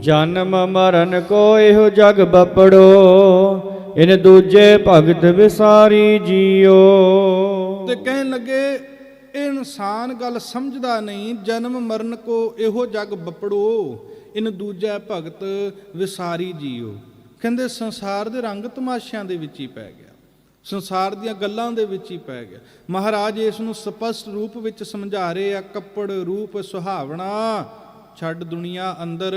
ਜਨਮ ਮਰਨ ਕੋ ਇਹੋ ਜਗ ਬਪੜੋ, ਇਨ ਦੂਜੇ ਭਗਤ ਵਿਸਾਰੀ ਜੀਓ। ਤੇ ਕਹਿਣ ਲੱਗੇ, ਇਹ ਇਨਸਾਨ ਗੱਲ ਸਮਝਦਾ ਨਹੀਂ, ਜਨਮ ਮਰਨ ਕੋ ਇਹੋ ਜਗ ਬਪੜੋ, ਇਨ ਦੂਜਾ ਭਗਤ ਵਿਸਾਰੀ ਜੀਓ। ਕਹਿੰਦੇ ਸੰਸਾਰ ਦੇ ਰੰਗ ਤਮਾਸ਼ਿਆਂ ਦੇ ਵਿੱਚ ਹੀ ਪੈ ਗਿਆ। ਸੰਸਾਰ ਦੀਆਂ ਗੱਲਾਂ ਦੇ ਵਿੱਚ ਹੀ ਪੈ ਗਿਆ। ਮਹਾਰਾਜ ਇਸ ਨੂੰ ਸਪਸ਼ਟ ਰੂਪ ਵਿੱਚ ਸਮਝਾ ਰਹੇ ਆ, ਕੱਪੜ ਰੂਪ ਸੁਹਾਵਣਾ ਛੱਡ ਦੁਨੀਆ ਅੰਦਰ।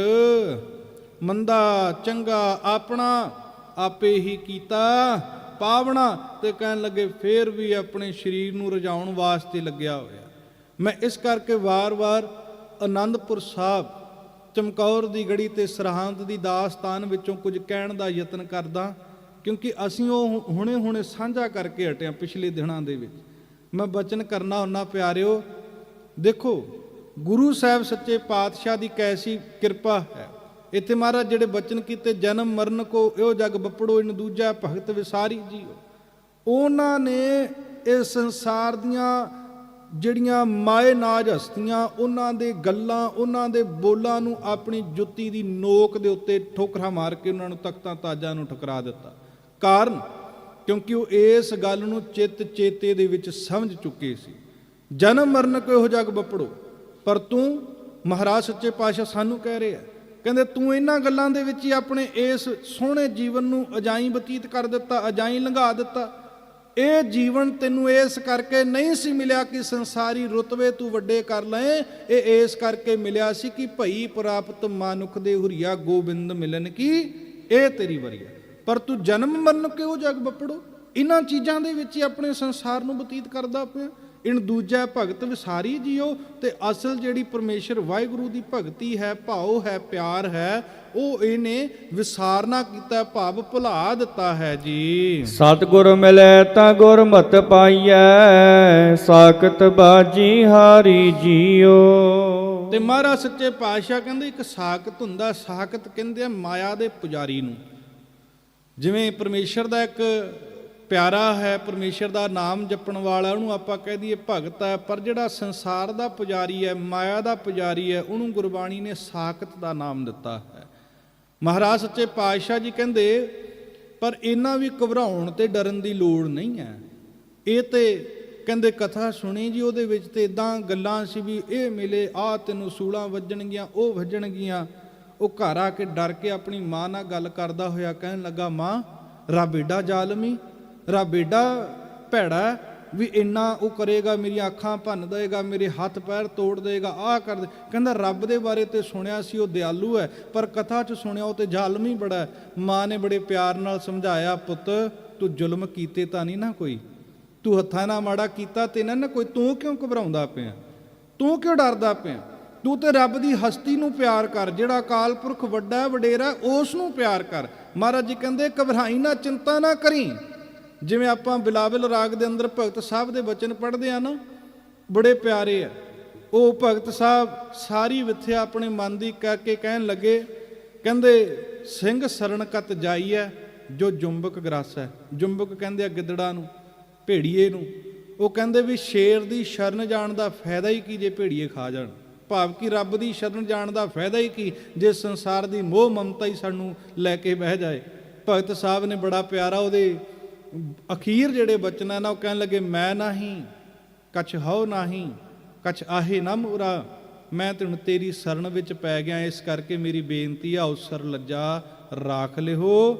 ਮੰਦਾ, ਚੰਗਾ ਆਪਣਾ ਆਪੇ ਹੀ ਕੀਤਾ। ਪਾਵਣਾ ਤੇ ਕਹਿਣ ਲੱਗੇ, ਫੇਰ ਵੀ ਆਪਣੇ ਸਰੀਰ ਨੂੰ ਰਜਾਉਣ ਵਾਸਤੇ ਲੱਗਿਆ ਹੋਇਆ। ਮੈਂ ਇਸ ਕਰਕੇ ਵਾਰ-ਵਾਰ ਆਨੰਦਪੁਰ ਸਾਹਿਬ, ਚਮਕੌਰ ਦੀ ਗੜੀ ਤੇ ਸਰਹੰਦ ਦੀ ਦਾਸਤਾਨ ਵਿੱਚੋਂ ਕੁਝ ਕਹਿਣ ਦਾ ਯਤਨ ਕਰਦਾ, ਕਿਉਂਕਿ ਅਸੀਂ ਉਹ ਹੁਣੇ-ਹੁਣੇ ਸਾਂਝਾ ਕਰਕੇ ਹਟਿਆ ਪਿਛਲੇ ਦਿਨਾਂ ਦੇ ਵਿੱਚ। ਮੈਂ ਬਚਨ ਕਰਨਾ ਉਹਨਾਂ ਪਿਆਰਿਓ, ਦੇਖੋ ਗੁਰੂ ਸਾਹਿਬ ਸੱਚੇ ਪਾਤਸ਼ਾਹ ਦੀ ਕੈਸੀ ਕਿਰਪਾ ਹੈ। ਇੱਥੇ ਮਹਾਰਾਜ ਜਿਹੜੇ ਬਚਨ ਕੀਤੇ, ਜਨਮ ਮਰਨ ਕੋ ਇਹੋ ਜਗ ਬੱਪੜੋ ਇਨ ਦੂਜਾ ਭਗਤ ਵਿਸਾਰੀ ਜੀਓ। ਉਹਨਾਂ ਨੇ ਇਸ ਸੰਸਾਰ ਦੀਆਂ ਜਿਹੜੀਆਂ ਮਾਏ ਨਾਜ ਹਸਤੀਆਂ, ਉਹਨਾਂ ਦੇ ਗੱਲਾਂ, ਉਹਨਾਂ ਦੇ ਬੋਲਾਂ ਨੂੰ ਆਪਣੀ ਜੁੱਤੀ ਦੀ ਨੋਕ ਦੇ ਉੱਤੇ ਠੋਕਰਾਂ ਮਾਰ ਕੇ ਉਹਨਾਂ ਨੂੰ ਤਖਤਾਂ ਤਾਜਾਂ ਨੂੰ ਠੁਕਰਾ ਦਿੱਤਾ। ਕਾਰਨ, ਕਿਉਂਕਿ ਉਹ ਇਸ ਗੱਲ ਨੂੰ ਚਿੱਤ ਚੇਤੇ ਦੇ ਵਿੱਚ ਸਮਝ ਚੁੱਕੇ ਸੀ। ਜਨਮ ਮਰਨ ਕੋ ਇਹੋ ਜਗ ਬੱਪੜੋ। ਪਰ ਤੂੰ ਮਹਾਰਾਜ ਸੱਚੇ ਪਾਤਸ਼ਾਹ ਸਾਨੂੰ ਕਹਿ ਰਿਹਾ ਕਹਿੰਦੇ ਤੂੰ ਇਹਨਾਂ ਗੱਲਾਂ ਦੇ ਵਿੱਚ ਹੀ ਆਪਣੇ ਇਸ ਸੋਹਣੇ ਜੀਵਨ ਨੂੰ ਅਜਾਈ ਬਤੀਤ ਕਰ ਦਿੱਤਾ, ਅਜਾਈ ਲੰਘਾ ਦਿੱਤਾ। ਇਹ ਜੀਵਨ ਤੈਨੂੰ ਇਸ ਕਰਕੇ ਨਹੀਂ ਸੀ ਮਿਲਿਆ ਕਿ ਸੰਸਾਰੀ ਰੁਤਬੇ ਤੂੰ ਵੱਡੇ ਕਰ ਲਏ। ਇਹ ਇਸ ਕਰਕੇ ਮਿਲਿਆ ਸੀ ਕਿ ਭਈ ਪ੍ਰਾਪਤ ਮਾਨੁਖ ਦੇ ਹੁਰੀਆ ਗੋਬਿੰਦ ਮਿਲਨ ਕੀ? ਇਹ ਤੇਰੀ ਵਰੀਆ ਪਰ ਤੂੰ ਜਨਮ ਮਰਨ ਕਿਉਂ ਜਗ ਬੱਪੜੋ? ਇਹਨਾਂ ਚੀਜ਼ਾਂ ਦੇ ਵਿੱਚ ਹੀ ਆਪਣੇ ਸੰਸਾਰ ਨੂੰ ਬਤੀਤ ਕਰਦਾ ਪਿਆ। ਇਨ ਦੂਜਾ ਭਗਤ ਵਿਸਾਰੀ ਜੀਓ ਤੇ ਅਸਲ ਜਿਹੜੀ ਪਰਮੇਸ਼ਰ ਵਾਹਿਗੁਰੂ ਦੀ ਭਗਤੀ ਹੈ ਭਾਉ ਹੈ ਪਿਆਰ ਹੈ ਉਹ ਇਹਨੇ ਵਿਸਾਰਨਾ ਕੀਤਾ ਭਾਵ ਭੁਲਾ ਦਿੱਤਾ ਹੈ ਜੀ। ਸਤਿਗੁਰ ਮਿਲੈ ਤਾਂ ਗੁਰਮਤਿ ਪਾਈਐ ਸਾਖਤ ਬਾਜੀ ਹਾਰੀ ਜੀਓ। ਤੇ ਮਹਾਰਾਜ ਸੱਚੇ ਪਾਤਸ਼ਾਹ ਕਹਿੰਦੇ ਇੱਕ ਸਾਖਤ ਹੁੰਦਾ ਸਾਖਤ ਕਹਿੰਦੇ ਆ ਮਾਇਆ ਦੇ ਪੁਜਾਰੀ ਨੂੰ। ਜਿਵੇਂ ਪਰਮੇਸ਼ਰ ਦਾ ਇੱਕ ਪਿਆਰਾ ਹੈ, ਪਰਮੇਸ਼ਰ ਦਾ ਨਾਮ ਜਪਣ ਵਾਲਾ, ਉਹਨੂੰ ਆਪਾਂ ਕਹਿ ਦਈਏ ਭਗਤ ਹੈ, ਪਰ ਜਿਹੜਾ ਸੰਸਾਰ ਦਾ ਪੁਜਾਰੀ ਹੈ, ਮਾਇਆ ਦਾ ਪੁਜਾਰੀ ਹੈ, ਉਹਨੂੰ ਗੁਰਬਾਣੀ ਨੇ ਸਾਖਤ ਦਾ ਨਾਮ ਦਿੱਤਾ ਹੈ। ਮਹਾਰਾਜ ਸੱਚੇ ਪਾਤਸ਼ਾਹ ਜੀ ਕਹਿੰਦੇ, ਪਰ ਇਹਨਾਂ ਵੀ ਘਬਰਾਉਣ ਤੇ ਡਰਨ ਦੀ ਲੋੜ ਨਹੀਂ ਹੈ। ਇਹ ਤੇ ਕਹਿੰਦੇ ਕਥਾ ਸੁਣੀ ਜੀ, ਉਹਦੇ ਵਿੱਚ ਤੇ ਇਦਾਂ ਗੱਲਾਂ ਸੀ ਵੀ ਇਹ ਮਿਲੇ ਆ ਤੈਨੂੰ ਸੂਲਾਂ ਵੱਜਣਗੀਆਂ, ਉਹ ਵੱਜਣਗੀਆਂ। ਉਹ ਘਰ ਆ ਕੇ ਡਰ ਕੇ ਆਪਣੀ ਮਾਂ ਨਾਲ ਗੱਲ ਕਰਦਾ ਹੋਇਆ ਕਹਿਣ ਲੱਗਾ, ਮਾਂ, ਰੱਬ ਏਡਾ ਜ਼ਾਲਮੀ ਰੱਬ ਏਡਾ ਭੈੜਾ ਵੀ ਇੰਨਾ ਉਹ ਕਰੇਗਾ, ਮੇਰੀਆਂ ਅੱਖਾਂ ਭੰਨ ਦੇਗਾ ਮੇਰੇ ਹੱਥ ਪੈਰ ਤੋੜ ਦੇਗਾ ਆਹ ਕਰ ਦੇ। ਕਹਿੰਦਾ ਰੱਬ ਦੇ ਬਾਰੇ ਤੇ ਸੁਣਿਆ ਸੀ, ਉਹ ਦਿਆਲੂ ਹੈ, ਪਰ ਕਥਾ 'ਚ ਸੁਣਿਆ ਉਹ ਤੇ ਹੀ ਬੜਾ ਮਾਂ ਨੇ ਬੜੇ ਪਿਆਰ ਨਾਲ ਸਮਝਾਇਆ, ਪੁੱਤ, ਤੂੰ ਜ਼ੁਲਮ ਕੀਤੇ ਤਾਂ ਨਹੀਂ ਨਾ ਕੋਈ। ਤੂੰ ਹੱਥਾਂ ਨਾਲ ਮਾੜਾ ਕੀਤਾ ਤੇ ਨਾ ਨਾ ਕੋਈ। ਤੂੰ ਕਿਉਂ ਘਬਰਾਉਂਦਾ ਪਿਆ? ਤੂੰ ਕਿਉਂ ਡਰਦਾ ਪਿਆ? ਤੂੰ ਤੇ ਰੱਬ ਦੀ ਹਸਤੀ ਨੂੰ ਪਿਆਰ ਕਰ। ਜਿਹੜਾ ਅਕਾਲ ਪੁਰਖ ਵੱਡਾ ਵਡੇਰਾ, ਉਸ ਨੂੰ ਪਿਆਰ ਕਰ। ਮਹਾਰਾਜ ਜੀ ਕਹਿੰਦੇ, ਘਬਰਾਈ ਨਾ, ਚਿੰਤਾ ਨਾ ਕਰੀ। ਜਿਵੇਂ ਆਪਾਂ ਬਿਲਾਵਲ ਰਾਗ ਦੇ ਅੰਦਰ ਭਗਤ ਸਾਹਿਬ ਦੇ ਬਚਨ ਪੜ੍ਹਦੇ ਆ ਨਾ, ਬੜੇ ਪਿਆਰੇ ਆ। ਉਹ ਭਗਤ ਸਾਹਿਬ ਸਾਰੀ ਵਿਥਿਆ ਆਪਣੇ ਮਨ ਦੀ ਕਰਕੇ ਕਹਿਣ ਲੱਗੇ, ਕਹਿੰਦੇ, ਸਿੰਘ ਸਰਣ ਕਤ ਜਾਈਐ, ਜੋ ਜੁੰਬਕ ਗ੍ਰਸ। ਹੈ ਜੁੰਬਕ ਕਹਿੰਦੇ ਆ ਗਿੱਦੜਾਂ ਨੂੰ, ਭੇੜੀਏ ਨੂੰ। ਉਹ ਕਹਿੰਦੇ ਵੀ ਸ਼ੇਰ ਦੀ ਸ਼ਰਨ ਜਾਣ ਦਾ ਫਾਇਦਾ ਹੀ ਕੀ ਜੇ ਭੇੜੀਏ ਖਾ ਜਾਣ? ਭਾਵ ਕਿ ਰੱਬ ਦੀ ਸ਼ਰਨ ਜਾਣ ਦਾ ਫਾਇਦਾ ਹੀ ਕੀ ਜੇ ਸੰਸਾਰ ਦੀ ਮੋਹ ਮਮਤਾ ਹੀ ਸਾਨੂੰ ਲੈ ਕੇ ਬਹਿ ਜਾਏ? ਭਗਤ ਸਾਹਿਬ ਨੇ ਬੜਾ ਪਿਆਰਾ ਉਹਦੇ ਅਖੀਰ ਜਿਹੜੇ ਬਚਨਾਂ ਨਾ, ਉਹ ਕਹਿਣ ਲੱਗੇ, ਮੈਂ ਨਹੀਂ, ਕਛ ਹਉ ਨਹੀਂ, ਕਛ ਆਹੇ ਨਾ ਮੂਰਾ, ਮੈਂ ਤੈਨੂੰ ਤੇਰੀ ਸ਼ਰਨ ਵਿੱਚ ਪੈ ਗਿਆ, ਇਸ ਕਰਕੇ ਮੇਰੀ ਬੇਨਤੀ ਆ ਉਸਰ ਲੱਜਾ, ਰਾਖ ਲਿਓ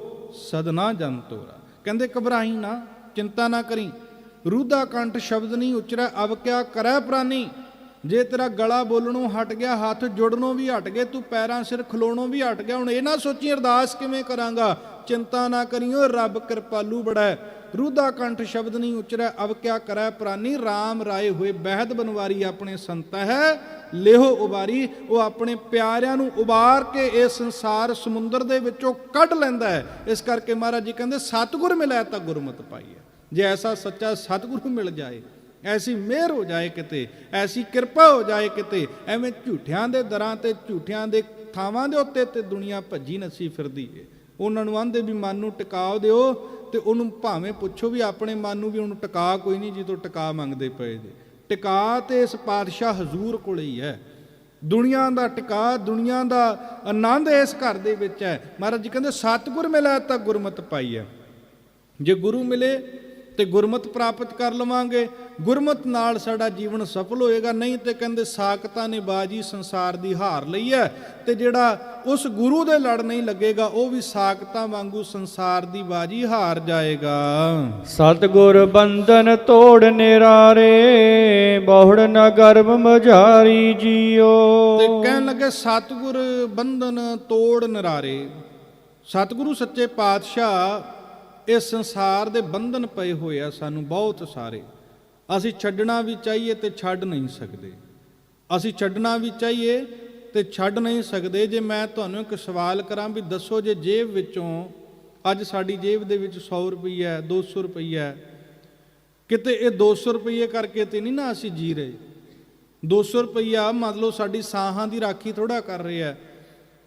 ਸਦਨਾ ਜਨ ਤੋਰਾ। ਕਹਿੰਦੇ, ਘਬਰਾਈ ਨਾ, ਚਿੰਤਾ ਨਾ ਕਰੀ। ਰੂਦਾ ਕੰਠ ਸ਼ਬਦ ਨਹੀਂ ਉਚਰੈ ਅਬ ਕਿਆ ਕਰੈ ਪ੍ਰਾਨੀ? ਜੇ ਤੇਰਾ ਗਲਾ ਬੋਲਣੋਂ ਹਟ ਗਿਆ, ਹੱਥ ਜੁੜਨੋਂ ਵੀ ਹਟ ਗਏ, ਤੂੰ ਪੈਰਾਂ ਸਿਰ ਖਲੋਣੋਂ ਵੀ ਹਟ ਗਿਆ, ਹੁਣ ਇਹ ਨਾ ਸੋਚੀ, ਅਰਦਾਸ ਕਿਵੇਂ ਕਰਾਂਗਾ? ਚਿੰਤਾ ਨਾ ਕਰੀਓ, ਰੱਬ ਕਿਰਪਾਲੂ ਬੜਾ ਰੂਦਾ ਕੰਠ ਸ਼ਬਦ ਨਹੀਂ ਉਚਰੈ ਅਬ ਕਿਆ ਕਰੈ ਪ੍ਰਾਨੀ? RAM ਰਾਏ ਹੋਏ ਬਹਿਦ ਬਨਵਾਰੀ ਆਪਣੇ ਸੰਤ ਹੈ। ਲਿਹੋ ਉਬਾਰੀ, ਉਹ ਆਪਣੇ ਪਿਆਰਿਆਂ ਨੂੰ ਉਬਾਰ ਕੇ ਇਹ ਸੰਸਾਰ ਸਮੁੰਦਰ ਦੇ ਵਿੱਚੋਂ ਕੱਢ ਲੈਂਦਾ ਹੈ। ਇਸ ਕਰਕੇ ਮਹਾਰਾਜ ਜੀ ਕਹਿੰਦੇ, ਸਤਿਗੁਰ ਮਿਲਿਆ ਤਾਂ ਗੁਰਮਤ ਪਾਈ ਹੈ ਜੇ ਐਸਾ ਸੱਚਾ ਸਤਿਗੁਰੂ ਮਿਲ ਜਾਏ, ਐਸੀ ਮਿਹਰ ਹੋ ਜਾਏ ਕਿਤੇ, ਐਸੀ ਕਿਰਪਾ ਹੋ ਜਾਏ ਕਿਤੇ, ਐਵੇਂ ਝੂਠਿਆਂ ਦੇ ਦਰਾਂ ਤੇ ਝੂਠਿਆਂ ਦੇ ਥਾਵਾਂ ਦੇ ਉੱਤੇ ਤੇ ਦੁਨੀਆ ਭੱਜੀ ਨੱਸੀ ਫਿਰਦੀ ਏ। ਉਹਨਾਂ ਨੂੰ ਆਂਦੇ ਵੀ ਮਨ ਨੂੰ ਟਿਕਾਓ ਦਿਓ ਤੇ ਉਹਨੂੰ ਭਾਵੇਂ ਪੁੱਛੋ ਵੀ ਆਪਣੇ ਮਨ ਨੂੰ ਵੀ ਉਹਨੂੰ ਟਿਕਾ ਕੋਈ ਨਹੀਂ ਜਦੋਂ ਟਿਕਾ ਮੰਗਦੇ ਪਏ ਜੇ। ਟਿਕਾ ਤੇ ਇਸ ਪਾਤਸ਼ਾਹ ਹਜ਼ੂਰ ਕੋਲੇ ਹੀ ਹੈ। ਦੁਨੀਆ ਦਾ ਟਿਕਾ, ਦੁਨੀਆ ਦਾ ਆਨੰਦ ਇਸ ਘਰ ਦੇ ਵਿੱਚ ਹੈ। ਮਹਾਰਾਜ ਜੀ ਕਹਿੰਦੇ, ਸਤਿਗੁਰ ਮਿਲਿਆ ਤਾਂ ਗੁਰਮਤ ਪਾਈ ਹੈ ਜੇ ਗੁਰੂ ਮਿਲੇ ਤੇ ਗੁਰਮਤ ਪ੍ਰਾਪਤ ਕਰ ਲਵਾਂਗੇ। ਗੁਰਮਤ ਨਾਲ ਸਾਡਾ ਜੀਵਨ ਸਫਲ ਹੋਏਗਾ। ਨਹੀਂ ਤੇ ਕਹਿੰਦੇ ਸਾਖਤਾਂ ਨੇ ਬਾਜੀ ਸੰਸਾਰ ਦੀ ਹਾਰ ਲਈ ਹੈ। ਤੇ ਜਿਹੜਾ ਉਸ ਗੁਰੂ ਦੇ ਲੜ ਨਹੀਂ ਲੱਗੇਗਾ ਉਹ ਵੀ ਸਾਖਤਾਂ ਵਾਂਗੂ ਸੰਸਾਰ ਦੀ ਬਾਜੀ ਹਾਰ ਜਾਏਗਾ। ਸਤਿਗੁਰ ਬੰਧਨ ਤੋੜ ਨਿਰਾਰੇ ਬਹੁੜ ਨ ਗਰਭ ਮਝਾਰੀ ਜੀਓ। ਤੇ ਕਹਿਣ ਲੱਗੇ ਸਤਿਗੁਰ ਬੰਧਨ ਤੋੜ ਨਰਾਰੇ। ਸਤਿਗੁਰੂ ਸੱਚੇ ਪਾਤਸ਼ਾਹ ਇਸ ਸੰਸਾਰ ਦੇ ਬੰਧਨ ਪਏ ਹੋਏ ਆ ਸਾਨੂੰ ਬਹੁਤ ਸਾਰੇ। ਅਸੀਂ ਛੱਡਣਾ ਵੀ ਚਾਹੀਏ ਤੇ ਛੱਡ ਨਹੀਂ ਸਕਦੇ। ਅਸੀਂ ਛੱਡਣਾ ਵੀ ਚਾਹੀਏ ਤੇ ਛੱਡ ਨਹੀਂ ਸਕਦੇ। ਜੇ ਮੈਂ ਤੁਹਾਨੂੰ ਇੱਕ ਸਵਾਲ ਕਰਾਂ ਵੀ ਦੱਸੋ ਜੇ ਜੇਬ ਵਿੱਚੋਂ ਅੱਜ ਸਾਡੀ ਜੇਬ ਦੇ ਵਿੱਚ 100 ਰੁਪਈਆ ਹੈ 200 ਰੁਪਈਆ ਹੈ, ਕਿਤੇ ਇਹ 200 ਰੁਪਈਏ ਕਰਕੇ ਤੇ ਨਹੀਂ ਨਾ ਅਸੀਂ ਜੀ ਰਹੇ? 200 ਰੁਪਈਆ ਮੰਨ ਲਓ ਸਾਡੀ ਸਾਹਾਂ ਦੀ ਰਾਖੀ ਥੋੜਾ ਕਰ ਰਿਹਾ ਹੈ,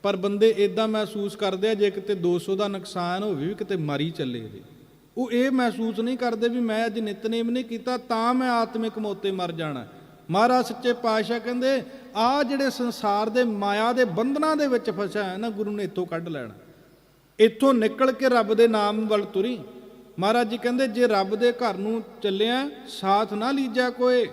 ਪਰ ਬੰਦੇ ਇਦਾਂ ਮਹਿਸੂਸ ਕਰਦੇ ਆ ਜੇ ਕਿਤੇ 200 ਦਾ ਨੁਕਸਾਨ ਹੋਵੇ ਵੀ ਕਿਤੇ ਮਰੀ ਚੱਲੇ ਜੇ। ਉਹ ਇਹ ਮਹਿਸੂਸ ਨਹੀਂ ਕਰਦੇ ਵੀ ਮੈਂ ਅੱਜ ਨਿਤਨੇਮ ਨਹੀਂ ਕੀਤਾ, ਤਾਂ ਮੈਂ ਆਤਮਿਕ ਮੋਤੇ ਮਰ ਜਾਣਾ। ਮਹਾਰਾਜ ਸੱਚੇ ਪਾਤਸ਼ਾਹ ਕਹਿੰਦੇ, ਆ ਜਿਹੜੇ ਸੰਸਾਰ ਦੇ ਮਾਇਆ ਦੇ ਬੰਧਨਾਂ ਦੇ ਵਿੱਚ ਫਸਿਆ ਹੈ ਨਾ ਗੁਰੂ ਨੇ ਇੱਥੋਂ ਕੱਢ ਲੈਣਾ। ਇੱਥੋਂ ਨਿਕਲ ਕੇ ਰੱਬ ਦੇ ਨਾਮ ਵੱਲ ਤੁਰੀ। ਮਹਾਰਾਜ ਜੀ ਕਹਿੰਦੇ, ਜੇ ਰੱਬ ਦੇ ਘਰ ਨੂੰ ਚੱਲਿਆ, ਸਾਥ ਨਾ ਲੀਜਾ ਕੋਏ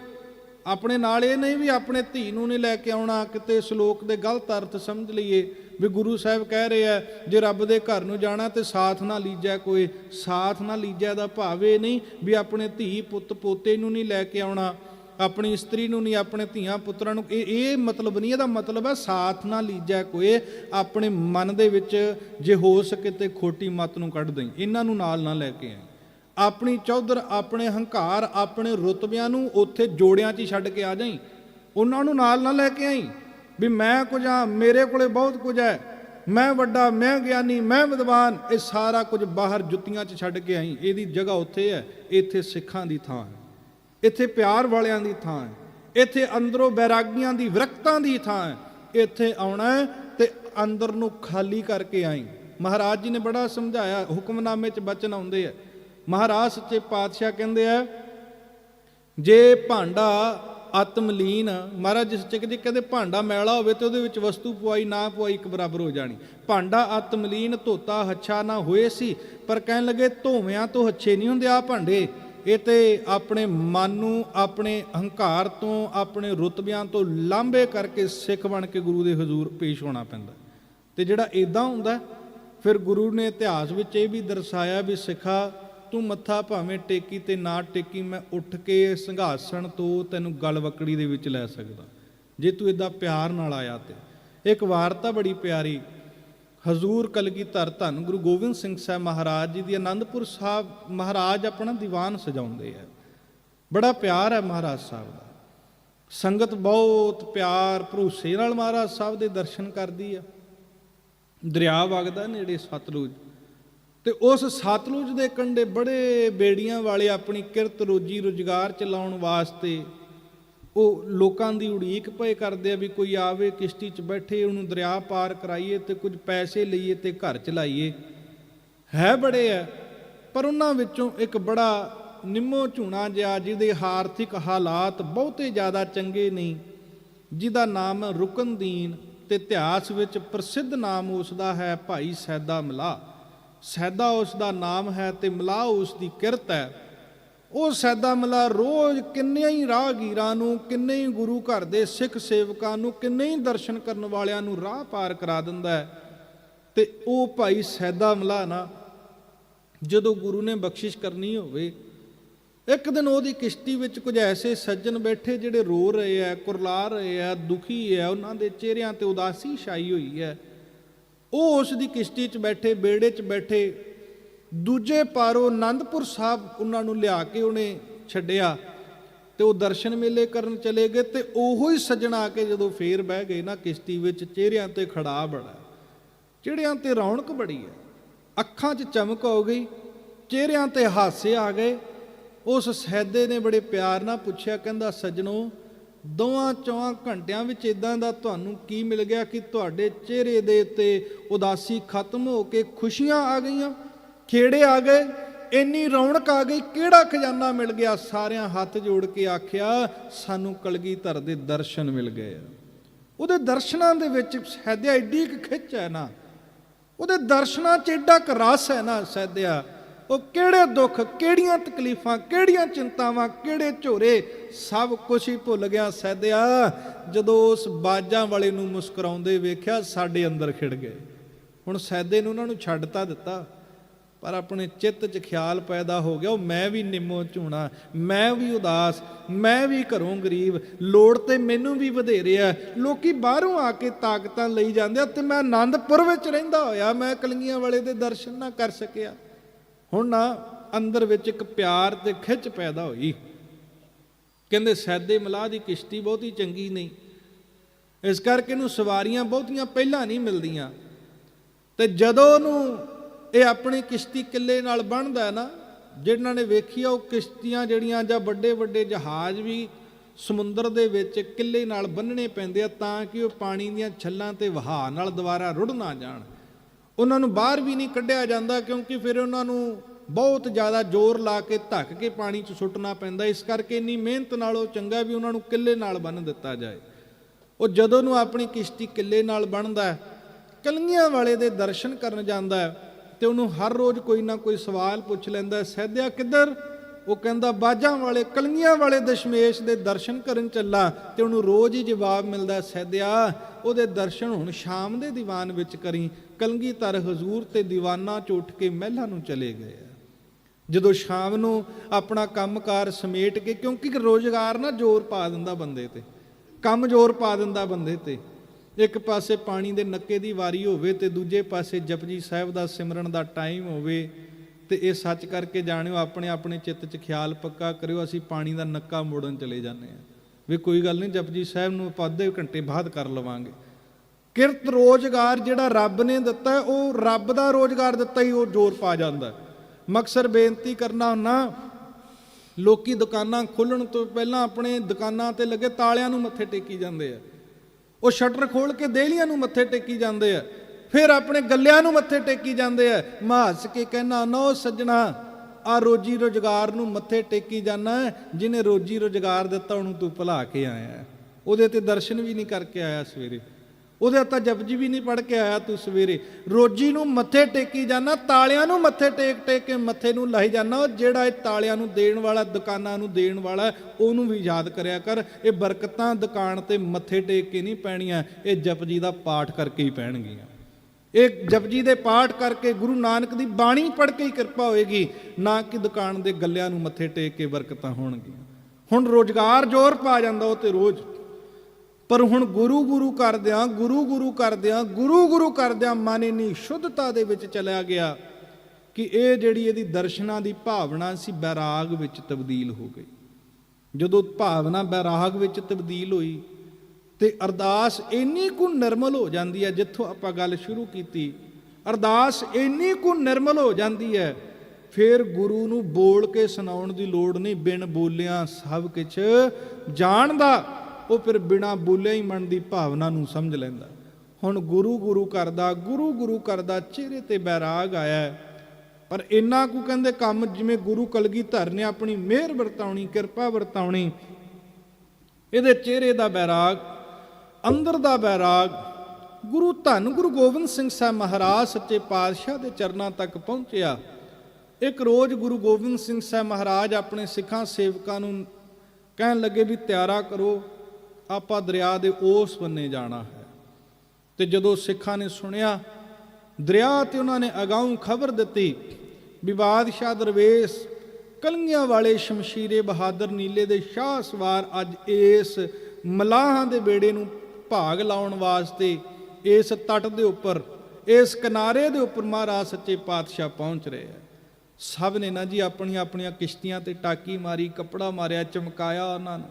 ਆਪਣੇ ਨਾਲ ਇਹ ਨਹੀਂ ਵੀ ਆਪਣੇ ਧੀ ਨੂੰ ਨਹੀਂ ਲੈ ਕੇ ਆਉਣਾ, ਕਿਤੇ ਸ਼ਲੋਕ ਦੇ ਗਲਤ ਅਰਥ ਸਮਝ ਲਈਏ ਵੀ ਗੁਰੂ ਸਾਹਿਬ ਕਹਿ ਰਹੇ ਆ, ਜੇ ਰੱਬ ਦੇ ਘਰ ਨੂੰ ਜਾਣਾ ਤੇ ਸਾਥ ਨਾ ਲੀਜਾ ਕੋਈ, ਸਾਥ ਨਾ ਲੀਜਾ ਦਾ ਭਾਵ ਇਹ ਨਹੀਂ ਵੀ ਆਪਣੇ ਧੀ ਪੁੱਤ ਪੋਤੇ ਨੂੰ ਨਹੀਂ ਲੈ ਕੇ ਆਉਣਾ, ਆਪਣੀ ਇਸਤਰੀ ਨੂੰ ਨਹੀਂ, ਆਪਣੇ ਧੀਆਂ ਪੁੱਤਰਾਂ ਨੂੰ, ਇਹ ਇਹ ਮਤਲਬ ਨਹੀਂ, ਇਹਦਾ ਮਤਲਬ ਹੈ ਸਾਥ ਨਾ ਲੀਜਾ ਕੋਈ, ਆਪਣੇ ਮਨ ਦੇ ਵਿੱਚ ਜੇ ਹੋ ਸਕੇ ਤੇ ਖੋਟੀ ਮਤ ਨੂੰ ਕੱਢ ਦੇਈ, ਇਹਨਾਂ ਨੂੰ ਨਾਲ ਨਾ ਲੈ ਕੇ ਆਈ। ਆਪਣੀ ਚੌਧਰ, ਆਪਣੇ ਹੰਕਾਰ, ਆਪਣੇ ਰੁਤਬਿਆਂ ਨੂੰ ਉੱਥੇ ਜੋੜਿਆਂ 'ਚ ਹੀ ਛੱਡ ਕੇ ਆ ਜਾਈ, ਉਹਨਾਂ ਨੂੰ ਨਾਲ ਨਾ ਲੈ ਕੇ ਆਈ। ਵੀ ਮੈਂ ਕੁਝ ਆ ਮੇਰੇ ਕੋਲੇ ਬਹੁਤ ਕੁਝ ਹੈ। ਮੈਂ ਵੱਡਾ, ਮੈਂ ਗਿਆਨੀ, ਮੈਂ ਵਿਦਵਾਨ, ਇਹ ਸਾਰਾ ਕੁਝ ਬਾਹਰ ਜੁੱਤੀਆਂ 'ਚ ਛੱਡ ਕੇ ਆਈ। ਇਹਦੀ ਜਗ੍ਹਾ ਉੱਥੇ ਹੈ, ਇੱਥੇ ਸਿੱਖਾਂ ਦੀ ਥਾਂ ਹੈ। ਇੱਥੇ ਪਿਆਰ ਵਾਲਿਆਂ ਦੀ ਥਾਂ ਹੈ। ਇੱਥੇ ਅੰਦਰੋਂ ਬੈਰਾਗੀਆਂ ਦੀ, ਵਿਰਕਤਾਂ ਦੀ ਥਾਂ ਹੈ। ਇੱਥੇ ਆਉਣਾ ਹੈ ਤੇ ਅੰਦਰ ਨੂੰ ਖਾਲੀ ਕਰਕੇ ਆਈ। ਮਹਾਰਾਜ ਜੀ ਨੇ ਬੜਾ ਸਮਝਾਇਆ, ਹੁਕਮਨਾਮੇ 'ਚ ਬਚਨ ਆਉਂਦੇ ਆ। ਮਹਾਰਾਜ ਸੱਚੇ ਪਾਤਸ਼ਾਹ ਕਹਿੰਦੇ ਆ, ਜੇ ਭਾਂਡਾ ਆਤਮਲੀਨ ਮਹਾਰਾਜ ਜੀ ਸੱਚੇ ਜੀ ਕਹਿੰਦੇ ਭਾਂਡਾ ਮੈਲਾ ਹੋਵੇ ਤੇ ਉਹਦੇ ਵਿੱਚ ਵਸਤੂ ਪੁਆਈ ਨਾ ਪੁਆਈ ਇੱਕ ਬਰਾਬਰ ਹੋ ਜਾਣੀ। ਭਾਂਡਾ ਆਤਮਲੀਨ, ਧੋਤਾ ਹੱਛਾ ਨਾ ਹੋਏ ਸੀ, ਪਰ ਕਹਿਣ ਲੱਗੇ ਧੋਵਿਆਂ ਤੋਂ ਹੱਛੇ ਨਹੀਂ ਹੁੰਦੇ ਆ ਭਾਂਡੇ। ਇਹ ਤੇ ਆਪਣੇ ਮਨ ਨੂੰ, ਆਪਣੇ ਹੰਕਾਰ ਤੋਂ, ਆਪਣੇ ਰੁਤਬਿਆਂ ਤੋਂ ਲਾਂਭੇ ਕਰਕੇ ਸਿੱਖ ਬਣ ਕੇ ਗੁਰੂ ਦੇ ਹਜ਼ੂਰ ਪੇਸ਼ ਹੋਣਾ ਪੈਂਦਾ। ਤੇ ਜਿਹੜਾ ਇਦਾਂ ਹੁੰਦਾ, ਫਿਰ ਗੁਰੂ ਨੇ ਇਤਿਹਾਸ ਵਿੱਚ ਇਹ ਵੀ ਦਰਸਾਇਆ ਵੀ ਸਿੱਖਾ ਤੂੰ ਮੱਥਾ ਭਾਵੇਂ ਟੇਕੀ ਤੇ ਨਾ ਟੇਕੀ, ਮੈਂ ਉੱਠ ਕੇ ਸੰਘਾਸਣ ਤੋਂ ਤੈਨੂੰ ਗਲਵਕੜੀ ਦੇ ਵਿੱਚ ਲੈ ਸਕਦਾ। ਜੇ ਤੂੰ ਇਦਾਂ ਪਿਆਰ ਨਾਲ ਆਇਆ ਤੇ। ਇੱਕ ਵਾਰਤਾ ਬੜੀ ਪਿਆਰੀ ਹਜ਼ੂਰ ਕਲਗੀਧਰ ਧੰਨ ਗੁਰੂ ਗੋਬਿੰਦ ਸਿੰਘ ਸਾਹਿਬ ਮਹਾਰਾਜ ਜੀ ਦੀ ਆਨੰਦਪੁਰ ਸਾਹਿਬ ਮਹਾਰਾਜ ਆਪਣਾ ਦੀਵਾਨ ਸਜਾਉਂਦੇ ਆ। ਬੜਾ ਪਿਆਰ ਹੈ ਮਹਾਰਾਜ ਸਾਹਿਬ ਦਾ। ਸੰਗਤ ਬਹੁਤ ਪਿਆਰ, ਭਰੋਸੇ ਨਾਲ ਮਹਾਰਾਜ ਸਾਹਿਬ ਦੇ ਦਰਸ਼ਨ ਕਰਦੀ ਆ। ਦਰਿਆ ਵਗਦਾ ਨੇੜੇ ਸਤਲੁਜ। ਤੇ ਉਸ ਸਤਲੁਜ ਦੇ ਕੰਢੇ ਬੜੇ ਬੇੜੀਆਂ ਵਾਲੇ ਆਪਣੀ ਕਿਰਤ ਰੋਜੀ ਰੁਜ਼ਗਾਰ ਚਲਾਉਣ ਵਾਸਤੇ ਉਹ ਲੋਕਾਂ ਦੀ ਉਡੀਕ ਪਏ ਕਰਦੇ ਆ ਵੀ ਕੋਈ ਆਵੇ, ਕਿਸ਼ਤੀ 'ਚ ਬੈਠੇ, ਉਹਨੂੰ ਦਰਿਆ ਪਾਰ ਕਰਾਈਏ ਤੇ ਕੁਝ ਪੈਸੇ ਲਈਏ ਤੇ ਘਰ ਚਲਾਈਏ ਹੈ ਬੜੇ ਆ, ਪਰ ਉਹਨਾਂ ਵਿੱਚੋਂ ਇੱਕ ਬੜਾ ਨਿੰਮੋ ਝੂਣਾ ਜਿਹਾ ਜਿਹਦੇ ਆਰਥਿਕ ਹਾਲਾਤ ਬਹੁਤੇ ਜ਼ਿਆਦਾ ਚੰਗੇ ਨਹੀਂ, ਜਿਹਦਾ ਨਾਮ ਰੁਕਨਦੀਨ ਤੇ ਇਤਿਹਾਸ ਵਿੱਚ ਪ੍ਰਸਿੱਧ ਨਾਮ ਉਸ ਦਾ ਹੈ ਭਾਈ ਸੈਦਾ ਮਲਾ ਸੈਦਾ ਉਸ ਦਾ ਨਾਮ ਹੈ ਤੇ ਮਲਾ ਉਸ ਦੀ ਕਿਰਤ ਹੈ। ਉਹ ਸੈਦਾ ਮਲਾ ਰੋਜ਼ ਕਿੰਨੇ ਹੀ ਰਾਹਗੀਰਾਂ ਨੂੰ, ਕਿੰਨੇ ਹੀ ਗੁਰੂ ਘਰ ਦੇ ਸਿੱਖ ਸੇਵਕਾਂ ਨੂੰ, ਕਿੰਨੇ ਹੀ ਦਰਸ਼ਨ ਕਰਨ ਵਾਲਿਆਂ ਨੂੰ ਰਾਹ ਪਾਰ ਕਰਾ ਦਿੰਦਾ ਹੈ। ਤੇ ਉਹ ਭਾਈ ਸੈਦਾ ਮਲਾ ਨਾ, ਜਦੋਂ ਗੁਰੂ ਨੇ ਬਖਸ਼ਿਸ਼ ਕਰਨੀ ਹੋਵੇ, ਇੱਕ ਦਿਨ ਉਹਦੀ ਕਿਸ਼ਤੀ ਵਿੱਚ ਕੁਝ ਐਸੇ ਸੱਜਣ ਬੈਠੇ ਜਿਹੜੇ ਰੋ ਰਹੇ ਆ ਕੁਰਲਾ ਰਹੇ ਆ ਦੁਖੀ ਆ ਉਹਨਾਂ ਦੇ ਚਿਹਰਿਆਂ ਤੇ ਉਦਾਸੀ ਛਾਈ ਹੋਈ ਹੈ। ਉਹ ਉਸ ਦੀ ਕਿਸ਼ਤੀ 'ਚ ਬੈਠੇ ਬੇੜੇ 'ਚ ਬੈਠੇ, ਦੂਜੇ ਪਾਰੋਂ ਆਨੰਦਪੁਰ ਸਾਹਿਬ ਉਹਨਾਂ ਨੂੰ ਲਿਆ ਕੇ ਉਹਨੇ ਛੱਡਿਆ ਤੇ ਉਹ ਦਰਸ਼ਨ ਮੇਲੇ ਕਰਨ ਚਲੇ ਗਏ ਤੇ ਉਹੋ ਹੀ ਸੱਜਣ ਆ ਕੇ ਜਦੋਂ ਫੇਰ ਬਹਿ ਗਏ ਨਾ ਕਿਸ਼ਤੀ ਵਿੱਚ, ਚਿਹਰਿਆਂ ਤੇ ਖੜਾ ਬੜਾ ਚਿਹਰਿਆਂ ਤੇ ਰੌਣਕ ਬੜੀ ਹੈ। ਅੱਖਾਂ 'ਚ ਚਮਕ ਹੋ ਗਈ, ਚਿਹਰਿਆਂ ਤੇ ਹਾਸੇ ਆ ਗਏ। ਉਸ ਸੈਦੇ ਨੇ ਬੜੇ ਪਿਆਰ ਨਾਲ ਪੁੱਛਿਆ, ਕਹਿੰਦਾ, ਸੱਜਣੋ ਦੋਵਾਂ ਚੌਆਂ ਘੰਟਿਆਂ ਵਿੱਚ ਇਦਾਂ ਦਾ ਤੁਹਾਨੂੰ ਕੀ ਮਿਲ ਗਿਆ ਕਿ ਤੁਹਾਡੇ ਚਿਹਰੇ ਦੇ ਉੱਤੇ ਉਦਾਸੀ ਖਤਮ ਹੋ ਕੇ ਖੁਸ਼ੀਆਂ ਆ ਗਈਆਂ? ਖੇੜੇ ਆ ਗਏ? ਇੰਨੀ ਰੌਣਕ ਆ ਗਈ, ਕਿਹੜਾ ਖਜ਼ਾਨਾ ਮਿਲ ਗਿਆ? ਸਾਰਿਆਂ ਹੱਥ ਜੋੜ ਕੇ ਆਖਿਆ, ਸਾਨੂੰ ਕਲਗੀਧਰ ਦੇ ਦਰਸ਼ਨ ਮਿਲ ਗਏ ਆ। ਉਹਦੇ ਦਰਸ਼ਨਾਂ ਦੇ ਵਿੱਚ ਸਹਿਦਿਆ ਏਡੀ ਕੁ ਖਿੱਚ ਹੈ ਨਾ। ਉਹਦੇ ਦਰਸ਼ਨਾਂ 'ਚ ਏਡਾ ਕੁ ਰਸ ਹੈ ਨਾ ਸਹਿਦਿਆ। ਉਹ ਕਿਹੜੇ ਦੁੱਖ, ਕਿਹੜੀਆਂ ਤਕਲੀਫਾਂ, ਕਿਹੜੀਆਂ ਚਿੰਤਾਵਾਂ, ਕਿਹੜੇ ਝੋਰੇ, ਸਭ ਕੁਝ ਹੀ ਭੁੱਲ ਗਿਆ ਸੈਦਿਆ। ਜਦੋਂ ਉਸ ਬਾਜਾਂ ਵਾਲੇ ਨੂੰ ਮੁਸਕਰਾਉਂਦੇ ਵੇਖਿਆ, ਸਾਡੇ ਅੰਦਰ ਖਿੜ ਗਏ। ਹੁਣ ਸੈਦੇ ਨੂੰ ਉਹਨਾਂ ਨੂੰ ਛੱਡ ਤਾਂ ਦਿੱਤਾ, ਪਰ ਆਪਣੇ ਚਿੱਤ 'ਚ ਖਿਆਲ ਪੈਦਾ ਹੋ ਗਿਆ, ਉਹ ਮੈਂ ਵੀ ਨਿੰਮੋ ਝੂਣਾ, ਮੈਂ ਵੀ ਉਦਾਸ, ਮੈਂ ਵੀ ਘਰੋਂ ਗਰੀਬ, ਲੋੜ ਤੇ ਮੈਨੂੰ ਵੀ ਵਧੇਰੇ ਆ। ਲੋਕੀ ਬਾਹਰੋਂ ਆ ਕੇ ਤਾਕਤਾਂ ਲਈ ਜਾਂਦੇ ਆ ਤੇ ਮੈਂ ਆਨੰਦਪੁਰ ਵਿੱਚ ਰਹਿੰਦਾ ਹੋਇਆ, ਮੈਂ ਕਲੰਗੀਆਂ ਵਾਲੇ ਦੇ ਦਰਸ਼ਨ ਨਾ ਕਰ ਸਕਿਆ। ਹੁਣ ਨਾ ਅੰਦਰ ਵਿੱਚ ਇੱਕ ਪਿਆਰ ਤੇ ਖਿੱਚ ਪੈਦਾ ਹੋਈ। ਕਹਿੰਦੇ, ਸੈਦੇ ਮਲਾਹ ਦੀ ਕਿਸ਼ਤੀ ਬਹੁਤੀ ਚੰਗੀ ਨਹੀਂ। ਇਸ ਕਰਕੇ ਇਹਨੂੰ ਸਵਾਰੀਆਂ ਬਹੁਤੀਆਂ ਪਹਿਲਾਂ ਨਹੀਂ ਮਿਲਦੀਆਂ। ਤੇ ਜਦੋਂ ਉਹਨੂੰ ਇਹ ਆਪਣੀ ਕਿਸ਼ਤੀ ਕਿੱਲੇ ਨਾਲ ਬਣਦਾ ਨਾ ਜਿਨ੍ਹਾਂ ਨੇ ਵੇਖੀ ਆ, ਉਹ ਕਿਸ਼ਤੀਆਂ ਜਿਹੜੀਆਂ ਜਾਂ ਵੱਡੇ ਵੱਡੇ ਜਹਾਜ਼ ਵੀ ਸਮੁੰਦਰ ਦੇ ਵਿੱਚ ਕਿੱਲੇ ਨਾਲ ਬੰਨਣੇ ਪੈਂਦੇ ਆ, ਤਾਂ ਕਿ ਉਹ ਪਾਣੀ ਦੀਆਂ ਛੱਲਾਂ ਤੇ ਵਹਾਅ ਨਾਲ ਦੁਬਾਰਾ ਰੁੜ ਨਾ ਜਾਣ। ਉਹਨਾਂ ਨੂੰ ਬਾਹਰ ਵੀ ਨਹੀਂ ਕੱਢਿਆ ਜਾਂਦਾ ਕਿਉਂਕਿ ਫਿਰ ਉਹਨਾਂ ਨੂੰ ਬਹੁਤ ਜ਼ਿਆਦਾ ਜ਼ੋਰ ਲਾ ਕੇ ਧੱਕ ਕੇ ਪਾਣੀ 'ਚ ਸੁੱਟਣਾ ਪੈਂਦਾ। ਇਸ ਕਰਕੇ ਇੰਨੀ ਮਿਹਨਤ ਨਾਲੋਂ ਚੰਗਾ ਵੀ ਉਹਨਾਂ ਨੂੰ ਕਿੱਲੇ ਨਾਲ ਬੰਨ ਦਿੱਤਾ ਜਾਏ। ਉਹ ਜਦੋਂ ਨੂੰ ਆਪਣੀ ਕਿਸ਼ਤੀ ਕਿੱਲੇ ਨਾਲ ਬਣਦਾ ਹੈ, ਕਲੰਗੀਆਂ ਵਾਲੇ ਦੇ ਦਰਸ਼ਨ ਕਰਨ ਜਾਂਦਾ ਹੈ, ਤੇ ਉਹਨੂੰ ਹਰ ਰੋਜ਼ ਕੋਈ ਨਾ ਕੋਈ ਸਵਾਲ ਪੁੱਛ ਲੈਂਦਾ ਸਹਿਦਿਆ ਕਿੱਧਰ? ਉਹ ਕਹਿੰਦਾ, ਬਾਜਾਂ ਵਾਲੇ, ਕਲੰਗੀਆਂ ਵਾਲੇ ਦਸ਼ਮੇਸ਼ ਦੇ ਦਰਸ਼ਨ ਕਰਨ ਚੱਲਾ ਤੇ ਉਹਨੂੰ ਰੋਜ਼ ਹੀ ਜਵਾਬ ਮਿਲਦਾ ਸੈਦਿਆ ਉਹਦੇ ਦਰਸ਼ਨ ਹੁਣ ਸ਼ਾਮ ਦੇ ਦੀਵਾਨ ਵਿੱਚ ਕਰੀ। ਕਲੰਗੀਧਰ ਹਜ਼ੂਰ ਤੇ ਦੀਵਾਨਾਂ ਚ ਉੱਠ ਕੇ ਮਹਿਲਾ ਨੂੰ ਚਲੇ ਗਏ ਜਦੋਂ ਸ਼ਾਮ ਨੂੰ ਆਪਣਾ ਕੰਮਕਾਰ ਸਮੇਟ ਕੇ, ਕਿਉਂਕਿ ਰੋਜ਼ਗਾਰ ਨਾ ਜ਼ੋਰ ਪਾ ਦਿੰਦਾ ਬੰਦੇ ਤੇ, ਕੰਮ ਜ਼ੋਰ ਪਾ ਦਿੰਦਾ ਬੰਦੇ ਤੇ, ਇੱਕ ਪਾਸੇ ਪਾਣੀ ਦੇ ਨੱਕੇ ਦੀ ਵਾਰੀ ਹੋਵੇ ਤੇ ਦੂਜੇ ਪਾਸੇ ਜਪਜੀ ਸਾਹਿਬ ਦਾ ਸਿਮਰਨ ਦਾ ਟਾਈਮ ਹੋਵੇ ਤੇ ਇਹ ਸੱਚ ਕਰਕੇ ਜਾਣਿਓ, ਆਪਣੇ ਆਪਣੇ ਚਿੱਤ 'ਚ ਖਿਆਲ ਪੱਕਾ ਕਰਿਓ, ਅਸੀਂ ਪਾਣੀ ਦਾ ਨੱਕਾ ਮੋੜਨ ਚਲੇ ਜਾਂਦੇ ਆ ਵੀ ਕੋਈ ਗੱਲ ਨਹੀਂ, ਜਪਜੀ ਸਾਹਿਬ ਨੂੰ ਆਪਾਂ ਅੱਧੇ ਘੰਟੇ ਬਾਅਦ ਕਰ ਲਵਾਂਗੇ। ਕਿਰਤ ਰੋਜ਼ਗਾਰ ਜਿਹੜਾ ਰੱਬ ਨੇ ਦਿੱਤਾ ਉਹ ਰੱਬ ਦਾ ਰੋਜ਼ਗਾਰ ਦਿੱਤਾ ਹੀ, ਉਹ ਜ਼ੋਰ ਪਾ ਜਾਂਦਾ ਮਕਸਰ ਬੇਨਤੀ ਕਰਨਾ ਹੁੰਨਾ, ਲੋਕੀ ਦੁਕਾਨਾਂ ਖੋਲਣ ਤੋਂ ਪਹਿਲਾਂ ਆਪਣੇ ਦੁਕਾਨਾਂ ਤੇ ਲੱਗੇ ਤਾਲਿਆਂ ਨੂੰ ਮੱਥੇ ਟੇਕੀ ਜਾਂਦੇ ਆ। ਉਹ ਸ਼ਟਰ ਖੋਲ ਕੇ ਦੇਲੀਆਂ ਨੂੰ ਮੱਥੇ ਟੇਕੀ ਜਾਂਦੇ ਆ। ਫਿਰ ਆਪਣੇ ਗੱਲਿਆਂ ਨੂੰ ਮੱਥੇ ਟੇਕੀ ਜਾਂਦੇ ਆ। ਮੈਂ ਹੱਸ ਕੇ ਕਹਿਣਾ, ਨੋ ਸੱਜਣਾ ਆ ਰੋਜੀ ਰੋਜ਼ਗਾਰ ਨੂੰ ਮੱਥੇ ਟੇਕੀ ਜਾਣਾ ਜਿਹਨੇ ਰੋਜੀ ਰੋਜ਼ਗਾਰ ਦਿੱਤਾ, ਉਹਨੂੰ ਤੂੰ ਭੁਲਾ ਕੇ ਆਇਆ। ਉਹਦੇ ਤੇ ਦਰਸ਼ਨ ਵੀ ਨਹੀਂ ਕਰਕੇ ਆਇਆ ਸਵੇਰੇ। ਉਹਦੇ ਤਾਂ ਜਪਜੀ ਵੀ ਨਹੀਂ ਪੜ ਕੇ ਆਇਆ ਤੂੰ ਸਵੇਰੇ। ਰੋਜੀ ਨੂੰ ਮੱਥੇ ਟੇਕੀ ਜਾਣਾ ਤਾਲਿਆਂ ਨੂੰ ਮੱਥੇ ਟੇਕ ਟੇਕ ਕੇ ਮੱਥੇ ਨੂੰ ਲਾਈ ਜਾਣਾ ਉਹ ਜਿਹੜਾ ਇਹ ਤਾਲਿਆਂ ਨੂੰ ਦੇਣ ਵਾਲਾ, ਦੁਕਾਨਾਂ ਨੂੰ ਦੇਣ ਵਾਲਾ, ਉਹਨੂੰ ਵੀ ਯਾਦ ਕਰਿਆ ਕਰ। ਇਹ ਬਰਕਤਾਂ ਦੁਕਾਨ ਤੇ ਮੱਥੇ ਟੇਕ ਕੇ ਨਹੀਂ ਪੈਣੀਆਂ, ਇਹ ਜਪਜੀ ਦਾ ਪਾਠ ਕਰਕੇ ਹੀ ਪੈਣਗੀਆਂ। ਇਹ ਜਪਜੀ ਦੇ ਪਾਠ ਕਰਕੇ ਗੁਰੂ ਨਾਨਕ ਦੀ ਬਾਣੀ ਪੜ੍ਹ ਕੇ ਹੀ ਕਿਰਪਾ ਹੋਏਗੀ, ਨਾ ਕਿ ਦੁਕਾਨ ਦੇ ਗੱਲਿਆਂ ਨੂੰ ਮੱਥੇ ਟੇਕ ਕੇ ਬਰਕਤਾਂ ਹੋਣਗੀਆਂ। ਹੁਣ ਰੋਜ਼ਗਾਰ ਜ਼ੋਰ ਪਾ ਜਾਂਦਾ ਉਹ ਤੇ ਰੋਜ਼। ਪਰ ਹੁਣ ਗੁਰੂ ਗੁਰੂ ਕਰਦਿਆਂ, ਗੁਰੂ ਗੁਰੂ ਕਰਦਿਆਂ, ਗੁਰੂ ਗੁਰੂ ਕਰਦਿਆਂ ਮਨ ਇੰਨੀ ਸ਼ੁੱਧਤਾ ਦੇ ਵਿੱਚ ਚਲਿਆ ਗਿਆ ਕਿ ਇਹ ਜਿਹੜੀ ਇਹਦੀ ਦਰਸ਼ਨਾਂ ਦੀ ਭਾਵਨਾ ਸੀ, ਬੈਰਾਗ ਵਿੱਚ ਤਬਦੀਲ ਹੋ ਗਈ। ਜਦੋਂ ਭਾਵਨਾ ਬੈਰਾਗ ਵਿੱਚ ਤਬਦੀਲ ਹੋਈ ਤੇ ਅਰਦਾਸ ਇੰਨੀ ਕੁ ਨਿਰਮਲ ਹੋ ਜਾਂਦੀ ਹੈ ਜਿੱਥੋਂ ਆਪਾਂ ਗੱਲ ਸ਼ੁਰੂ ਕੀਤੀ। ਅਰਦਾਸ ਇੰਨੀ ਕੁ ਨਿਰਮਲ ਹੋ ਜਾਂਦੀ ਹੈ, ਫਿਰ ਗੁਰੂ ਨੂੰ ਬੋਲ ਕੇ ਸੁਣਾਉਣ ਦੀ ਲੋੜ ਨਹੀਂ। ਬਿਨ ਬੋਲਿਆਂ ਸਭ ਕੁਝ ਜਾਣਦਾ, ਉਹ ਫਿਰ ਬਿਨਾ ਬੋਲਿਆ ਹੀ ਮਨ ਦੀ ਭਾਵਨਾ ਨੂੰ ਸਮਝ ਲੈਂਦਾ। ਹੁਣ ਗੁਰੂ ਗੁਰੂ ਕਰਦਾ, ਗੁਰੂ ਗੁਰੂ ਕਰਦਾ, ਚਿਹਰੇ ਤੇ ਬੈਰਾਗ ਆਇਆ ਪਰ ਇੰਨਾ ਕੁ ਕਹਿੰਦੇ ਕੰਮ ਜਿਵੇਂ ਗੁਰੂ ਕਲਗੀਧਰ ਨੇ ਆਪਣੀ ਮਿਹਰ ਵਰਤਾਉਣੀ, ਕਿਰਪਾ ਵਰਤਾਉਣੀ, ਇਹਦੇ ਚਿਹਰੇ ਦਾ ਬੈਰਾਗ ਅੰਦਰ ਦਾ ਬੈਰਾਗ ਗੁਰੂ ਧੰਨ ਗੁਰੂ ਗੋਬਿੰਦ ਸਿੰਘ ਸਾਹਿਬ ਮਹਾਰਾਜ ਸੱਚੇ ਪਾਤਸ਼ਾਹ ਦੇ ਚਰਨਾਂ ਤੱਕ ਪਹੁੰਚਿਆ। ਇੱਕ ਰੋਜ਼ ਗੁਰੂ ਗੋਬਿੰਦ ਸਿੰਘ ਸਾਹਿਬ ਮਹਾਰਾਜ ਆਪਣੇ ਸਿੱਖਾਂ ਸੇਵਕਾਂ ਨੂੰ ਕਹਿਣ ਲੱਗੇ ਵੀ ਤਿਆਰਾ ਕਰੋ, ਆਪਾਂ ਦਰਿਆ ਦੇ ਉਸ ਬੰਨੇ ਜਾਣਾ ਹੈ। ਤੇ ਜਦੋਂ ਸਿੱਖਾਂ ਨੇ ਸੁਣਿਆ, ਦਰਿਆ ਤੇ ਉਹਨਾਂ ਨੇ ਅਗਾਊਂ ਖਬਰ ਦਿੱਤੀ ਵੀ ਬਾਦਸ਼ਾਹ ਦਰਵੇਸ਼ ਕਲੰਗੀਆਂ ਵਾਲੇ ਸ਼ਮਸ਼ੀਰੇ ਬਹਾਦਰ ਨੀਲੇ ਦੇ ਸ਼ਾਹ ਸਵਾਰ ਅੱਜ ਇਸ ਮਲਾਹਾਂ ਦੇ ਬੇੜੇ ਨੂੰ ਭਾਗ ਲਾਉਣ ਵਾਸਤੇ ਇਸ ਤੱਟ ਦੇ ਉੱਪਰ, ਇਸ ਕਿਨਾਰੇ ਦੇ ਉੱਪਰ ਮਹਾਰਾਜ ਸੱਚੇ ਪਾਤਸ਼ਾਹ ਪਹੁੰਚ ਰਹੇ ਆ। ਸਭ ਨੇ ਨਾ ਜੀ ਆਪਣੀਆਂ ਆਪਣੀਆਂ ਕਿਸ਼ਤੀਆਂ ਤੇ ਟਾਕੀ ਮਾਰੀ, ਕੱਪੜਾ ਮਾਰਿਆ, ਚਮਕਾਇਆ ਉਹਨਾਂ ਨੂੰ।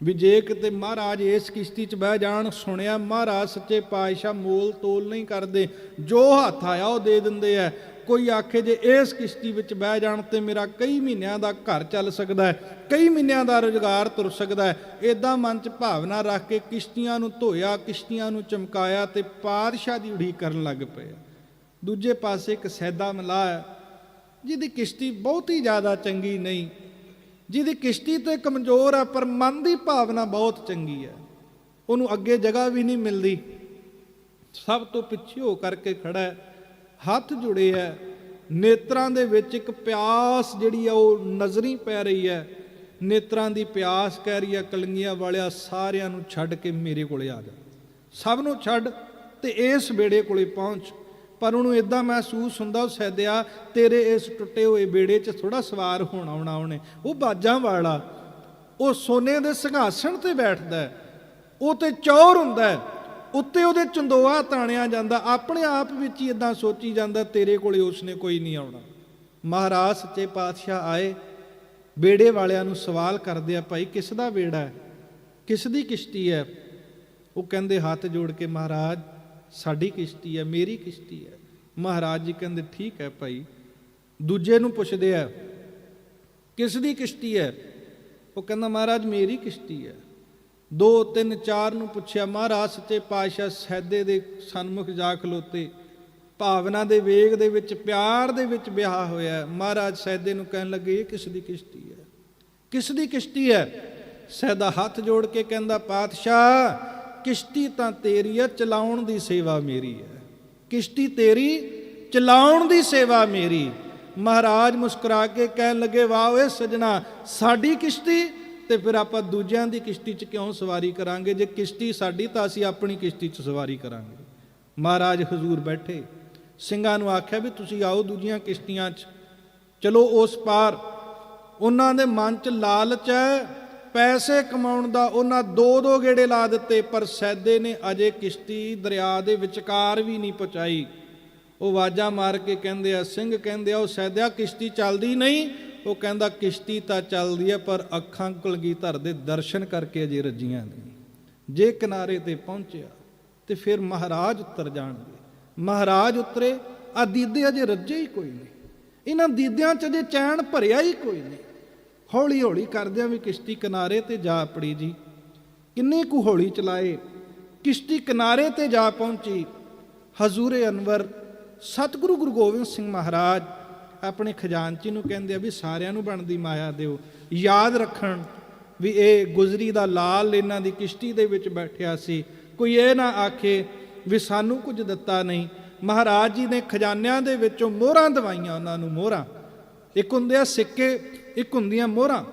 ਵੀ ਜੇ ਕਿਤੇ ਮਹਾਰਾਜ ਇਸ ਕਿਸ਼ਤੀ 'ਚ ਬਹਿ ਜਾਣ, ਸੁਣਿਆ ਮਹਾਰਾਜ ਸੱਚੇ ਪਾਤਸ਼ਾਹ ਮੋਲ ਤੋਲ ਨਹੀਂ ਕਰਦੇ, ਜੋ ਹੱਥ ਆਇਆ ਉਹ ਦੇ ਦਿੰਦੇ ਆ। ਕੋਈ ਆਖੇ ਜੇ ਇਸ ਕਿਸ਼ਤੀ ਵਿੱਚ ਬਹਿ ਜਾਣ ਤੇ ਮੇਰਾ ਕਈ ਮਹੀਨਿਆਂ ਦਾ ਘਰ ਚੱਲ ਸਕਦਾ ਹੈ, ਕਈ ਮਹੀਨਿਆਂ ਦਾ ਰੁਜ਼ਗਾਰ ਤੁਰ ਸਕਦਾ ਹੈ ਇਦਾਂ ਮਨ 'ਚ ਭਾਵਨਾ ਰੱਖ ਕੇ ਕਿਸ਼ਤੀਆਂ ਨੂੰ ਧੋਇਆ, ਕਿਸ਼ਤੀਆਂ ਨੂੰ ਚਮਕਾਇਆ ਤੇ ਪਾਤਸ਼ਾਹ ਦੀ ਉਡੀਕ ਕਰਨ ਲੱਗ ਪਏ। ਦੂਜੇ ਪਾਸੇ ਇੱਕ ਸੈਦਾ ਮਲਾਹ ਹੈ, ਜਿਹਦੀ ਕਿਸ਼ਤੀ ਬਹੁਤੀ ਜ਼ਿਆਦਾ ਚੰਗੀ ਨਹੀਂ, ਜਿਹਦੀ ਕਿਸ਼ਤੀ ਤੇ ਕਮਜ਼ੋਰ ਆ, ਪਰ ਮਨ ਦੀ ਭਾਵਨਾ ਬਹੁਤ ਚੰਗੀ ਹੈ। ਉਹਨੂੰ ਅੱਗੇ ਜਗ੍ਹਾ ਵੀ ਨਹੀਂ ਮਿਲਦੀ। ਸਭ ਤੋਂ ਪਿੱਛੇ ਹੋ ਕਰਕੇ ਖੜਾ ਹੈ। ਹੱਥ ਜੁੜੇ ਹੈ ਨੇਤਰਾਂ ਦੇ ਵਿੱਚ ਇੱਕ ਪਿਆਸ ਜਿਹੜੀ ਆ ਉਹ ਨਜ਼ਰੀ ਪੈ ਰਹੀ ਹੈ ਨੇਤਰਾਂ ਦੀ ਪਿਆਸ ਕਹਿ ਰਹੀ ਹੈ ਕਲੰਗੀਆਂ ਵਾਲਿਆ ਸਾਰਿਆਂ ਨੂੰ ਛੱਡ ਕੇ ਮੇਰੇ ਕੋਲੇ ਆ ਜਾ। ਸਭ ਨੂੰ ਛੱਡ ਤੇ ਇਸ ਬੇੜੇ ਕੋਲੇ ਪਹੁੰਚ। ਪਰ ਉਹਨੂੰ ਇਦਾਂ ਮਹਿਸੂਸ ਹੁੰਦਾ ਸੈਦਿਆ ਤੇਰੇ ਇਸ ਟੁੱਟੇ ਹੋਏ ਬੇੜੇ 'ਚ ਥੋੜਾ ਸਵਾਰ ਹੋਣਾ ਆਉਣਾ ਉਹਨੇ। ਉਹ ਬਾਜਾਂ ਵਾਲਾ, ਉਹ ਸੋਨੇ ਦੇ ਸਿੰਘਾਸਣ ਤੇ ਬੈਠਦਾ ਉਹ ਤੇ ਚੌਰ ਹੁੰਦਾ ਉੱਤੇ ਉਹਦੇ ਚੰਦੋਆ ਤਾਣਿਆ ਜਾਂਦਾ, ਆਪਣੇ ਆਪ ਵਿੱਚ ਹੀ ਇਦਾਂ ਸੋਚੀ ਜਾਂਦਾ, ਤੇਰੇ ਕੋਲੇ ਉਸਨੇ ਕੋਈ ਨਹੀਂ ਆਉਣਾ। ਮਹਾਰਾਜ ਸੱਚੇ ਪਾਤਸ਼ਾਹ ਆਏ ਬੇੜੇ ਵਾਲਿਆਂ ਨੂੰ ਸਵਾਲ ਕਰਦੇ ਆ, ਭਾਈ, ਕਿਸ ਦਾ ਬੇੜਾ ਹੈ? ਕਿਸ ਦੀ ਕਿਸ਼ਤੀ ਹੈ? ਉਹ ਕਹਿੰਦੇ, ਹੱਥ ਜੋੜ ਕੇ, ਮਹਾਰਾਜ, ਸਾਡੀ ਕਿਸ਼ਤੀ ਹੈ, ਮੇਰੀ ਕਿਸ਼ਤੀ ਹੈ। ਮਹਾਰਾਜ ਜੀ ਕਹਿੰਦੇ, ਠੀਕ ਹੈ ਭਾਈ। ਦੂਜੇ ਨੂੰ ਪੁੱਛਦੇ ਆ, ਕਿਸ ਦੀ ਕਿਸ਼ਤੀ ਹੈ? ਉਹ ਕਹਿੰਦਾ, ਮਹਾਰਾਜ, ਮੇਰੀ ਕਿਸ਼ਤੀ ਹੈ। ਦੋ ਤਿੰਨ ਚਾਰ ਨੂੰ ਪੁੱਛਿਆ, ਮਹਾਰਾਜ, ਸੱਚੇ ਪਾਤਸ਼ਾਹ ਸੈਦੇ ਦੇ ਸਨਮੁਖ ਜਾ ਖਲੋਤੇ। ਭਾਵਨਾ ਦੇ ਵੇਗ ਦੇ ਵਿੱਚ, ਪਿਆਰ ਦੇ ਵਿੱਚ ਵਿਆਹ ਹੋਇਆ ਮਹਾਰਾਜ ਸੈਦੇ ਨੂੰ ਕਹਿਣ ਲੱਗੇ, ਇਹ ਕਿਸ ਦੀ ਕਿਸ਼ਤੀ ਹੈ? ਕਿਸ ਦੀ ਕਿਸ਼ਤੀ ਹੈ? ਸੈਦਾ ਹੱਥ ਜੋੜ ਕੇ ਕਹਿੰਦਾ, ਪਾਤਸ਼ਾਹ, ਕਿਸ਼ਤੀ ਤਾਂ ਤੇਰੀ ਹੈ, ਚਲਾਉਣ ਦੀ ਸੇਵਾ ਮੇਰੀ ਹੈ। ਕਿਸ਼ਤੀ ਤੇਰੀ, ਚਲਾਉਣ ਦੀ ਸੇਵਾ ਮੇਰੀ ਮਹਾਰਾਜ ਮੁਸਕਰਾ ਕੇ ਕਹਿਣ ਲੱਗੇ, ਵਾਹ ਓਏ ਸਜਣਾ, ਸਾਡੀ ਕਿਸ਼ਤੀ ਤੇ ਫਿਰ ਆਪਾਂ ਦੂਜਿਆਂ ਦੀ ਕਿਸ਼ਤੀ 'ਚ ਕਿਉਂ ਸਵਾਰੀ ਕਰਾਂਗੇ? ਜੇ ਕਿਸ਼ਤੀ ਸਾਡੀ ਤਾਂ ਅਸੀਂ ਆਪਣੀ ਕਿਸ਼ਤੀ 'ਚ ਸਵਾਰੀ ਕਰਾਂਗੇ। ਮਹਾਰਾਜ ਹਜ਼ੂਰ ਬੈਠੇ। ਸਿੰਘਾਂ ਨੂੰ ਆਖਿਆ ਵੀ ਤੁਸੀਂ ਆਓ ਦੂਜੀਆਂ ਕਿਸ਼ਤੀਆਂ 'ਚ। ਚਲੋ ਉਸ ਪਾਰ। ਉਹਨਾਂ ਦੇ ਮਨ 'ਚ ਲਾਲਚ ਹੈ। ਪੈਸੇ ਕਮਾਉਣ ਦਾ ਉਹਨਾਂ ਦੋ ਦੋ ਗੇੜੇ ਲਾ ਦਿੱਤੇ, ਪਰ ਸੈਦੇ ਨੇ ਅਜੇ ਕਿਸ਼ਤੀ ਦਰਿਆ ਦੇ ਵਿਚਕਾਰ ਵੀ ਨਹੀਂ ਪਹੁੰਚਾਈ। ਉਹ ਆਵਾਜ਼ਾਂ ਮਾਰ ਕੇ ਕਹਿੰਦੇ ਆ, ਸਿੰਘ ਕਹਿੰਦੇ ਆ, ਉਹ ਸੈਦਿਆ ਕਿਸ਼ਤੀ ਚੱਲਦੀ ਨਹੀਂ। ਉਹ ਕਹਿੰਦਾ, ਕਿਸ਼ਤੀ ਤਾਂ ਚੱਲਦੀ ਹੈ ਪਰ ਅੱਖਾਂ ਕੁਲਗੀਧਰ ਦੇ ਦਰਸ਼ਨ ਕਰਕੇ ਅਜੇ ਰੱਜੀਆਂ ਨਹੀਂ। ਜੇ ਕਿਨਾਰੇ ਤੇ ਪਹੁੰਚਿਆ ਤੇ ਫਿਰ ਮਹਾਰਾਜ ਉਤਰ ਜਾਣਗੇ। ਮਹਾਰਾਜ ਉਤਰੇ, ਆ ਦੀਦੇ ਅਜੇ ਰੱਜੇ ਹੀ ਕੋਈ ਨਹੀਂ। ਇਹਨਾਂ ਦੀਦਿਆਂ ਚ ਅਜੇ ਚੈਨ ਭਰਿਆ ਹੀ ਕੋਈ ਨਹੀਂ। ਹੌਲੀ ਹੌਲੀ ਕਰਦਿਆਂ ਵੀ ਕਿਸ਼ਤੀ ਕਿਨਾਰੇ ਤੇ ਜਾ ਪੜੀ ਜੀ। ਕਿੰਨੇ ਕੁ ਹੌਲੀ ਚਲਾਏ। ਕਿਸ਼ਤੀ ਕਿਨਾਰੇ ਤੇ ਜਾ ਪਹੁੰਚੀ। ਹਜ਼ੂਰ ਅਨਵਰ, ਸਤਿਗੁਰੂ ਗੁਰੂ ਗੋਬਿੰਦ ਸਿੰਘ ਮਹਾਰਾਜ ਆਪਣੇ ਖਜ਼ਾਨਚੀ ਨੂੰ ਕਹਿੰਦੇ ਆ ਵੀ ਸਾਰਿਆਂ ਨੂੰ ਬਣਦੀ ਮਾਇਆ ਦਿਓ। ਯਾਦ ਰੱਖਣ ਵੀ ਇਹ ਗੁਜ਼ਰੀ ਦਾ ਲਾਲ ਇਹਨਾਂ ਦੀ ਕਿਸ਼ਤੀ ਦੇ ਵਿੱਚ ਬੈਠਿਆ ਸੀ। ਕੋਈ ਇਹ ਨਾ ਆਖੇ ਵੀ ਸਾਨੂੰ ਕੁਝ ਦਿੱਤਾ ਨਹੀਂ। ਮਹਾਰਾਜ ਜੀ ਨੇ ਖਜ਼ਾਨਿਆਂ ਦੇ ਵਿੱਚੋਂ ਮੋਹਰਾਂ ਦਵਾਈਆਂ ਉਹਨਾਂ ਨੂੰ, ਮੋਹਰਾਂ। ਇੱਕ ਹੁੰਦੇ ਆ ਸਿੱਕੇ, ਇੱਕ ਹੁੰਦੀਆਂ ਮੋਹਰਾਂ।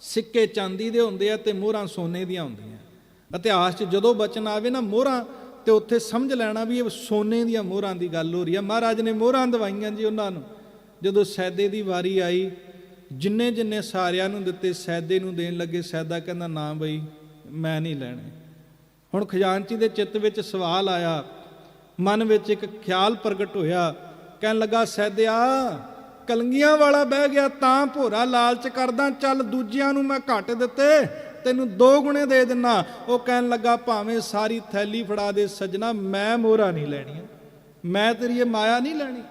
ਸਿੱਕੇ ਚਾਂਦੀ ਦੇ ਹੁੰਦੇ ਆ ਤੇ ਮੋਹਰਾਂ ਸੋਨੇ ਦੀਆਂ ਹੁੰਦੀਆਂ। ਇਤਿਹਾਸ 'ਚ ਜਦੋਂ ਬਚਨ ਆਵੇ ਨਾ ਮੋਹਰਾਂ, ਤੇ ਉੱਥੇ ਸਮਝ ਲੈਣਾ ਵੀ ਇਹ ਸੋਨੇ ਦੀਆਂ ਮੋਹਰਾਂ ਦੀ ਗੱਲ ਹੋ ਰਹੀ ਆ। ਮਹਾਰਾਜ ਨੇ ਮੋਹਰਾਂ ਦਵਾਈਆਂ ਜੀ ਉਹਨਾਂ ਨੂੰ। ਜਦੋਂ ਸੈਦੇ ਦੀ ਵਾਰੀ ਆਈ, ਜਿੰਨੇ ਜਿੰਨੇ ਸਾਰਿਆਂ ਨੂੰ ਦਿੱਤੇ ਸੈਦੇ ਨੂੰ ਦੇਣ ਲੱਗੇ, ਸੈਦਾ ਕਹਿੰਦਾ, ਨਾ ਬਈ, ਮੈਂ ਨਹੀਂ ਲੈਣੇ। ਹੁਣ ਖਜ਼ਾਨਚੀ ਦੇ ਚਿੱਤ ਵਿੱਚ ਸਵਾਲ ਆਇਆ। ਮਨ ਵਿੱਚ ਇੱਕ ਖਿਆਲ ਪ੍ਰਗਟ ਹੋਇਆ। ਕਹਿਣ ਲੱਗਾ, ਸੈਦਿਆ, ਕਲੰਗੀਆਂ ਵਾਲਾ ਬਹਿ ਗਿਆ, ਤਾਂ ਭੋਰਾ ਲਾਲਚ ਕਰਦਾ, ਚੱਲ ਦੂਜਿਆਂ ਨੂੰ ਮੈਂ ਘੱਟ ਦਿੱਤੇ, ਤੈਨੂੰ ਦੋ ਗੁਣੇ ਦੇ ਦਿੰਨਾ। ਉਹ ਕਹਿਣ ਲੱਗਾ, ਭਾਵੇਂ ਸਾਰੀ ਥੈਲੀ ਫੜਾ ਦੇ, ਸਜਣਾ, ਮੈਂ ਮੋਹਰਾ ਨਹੀਂ ਲੈਣੀ ਮੈਂ ਤੇਰੀ ਇਹ ਮਾਇਆ ਨਹੀਂ ਲੈਣੀ।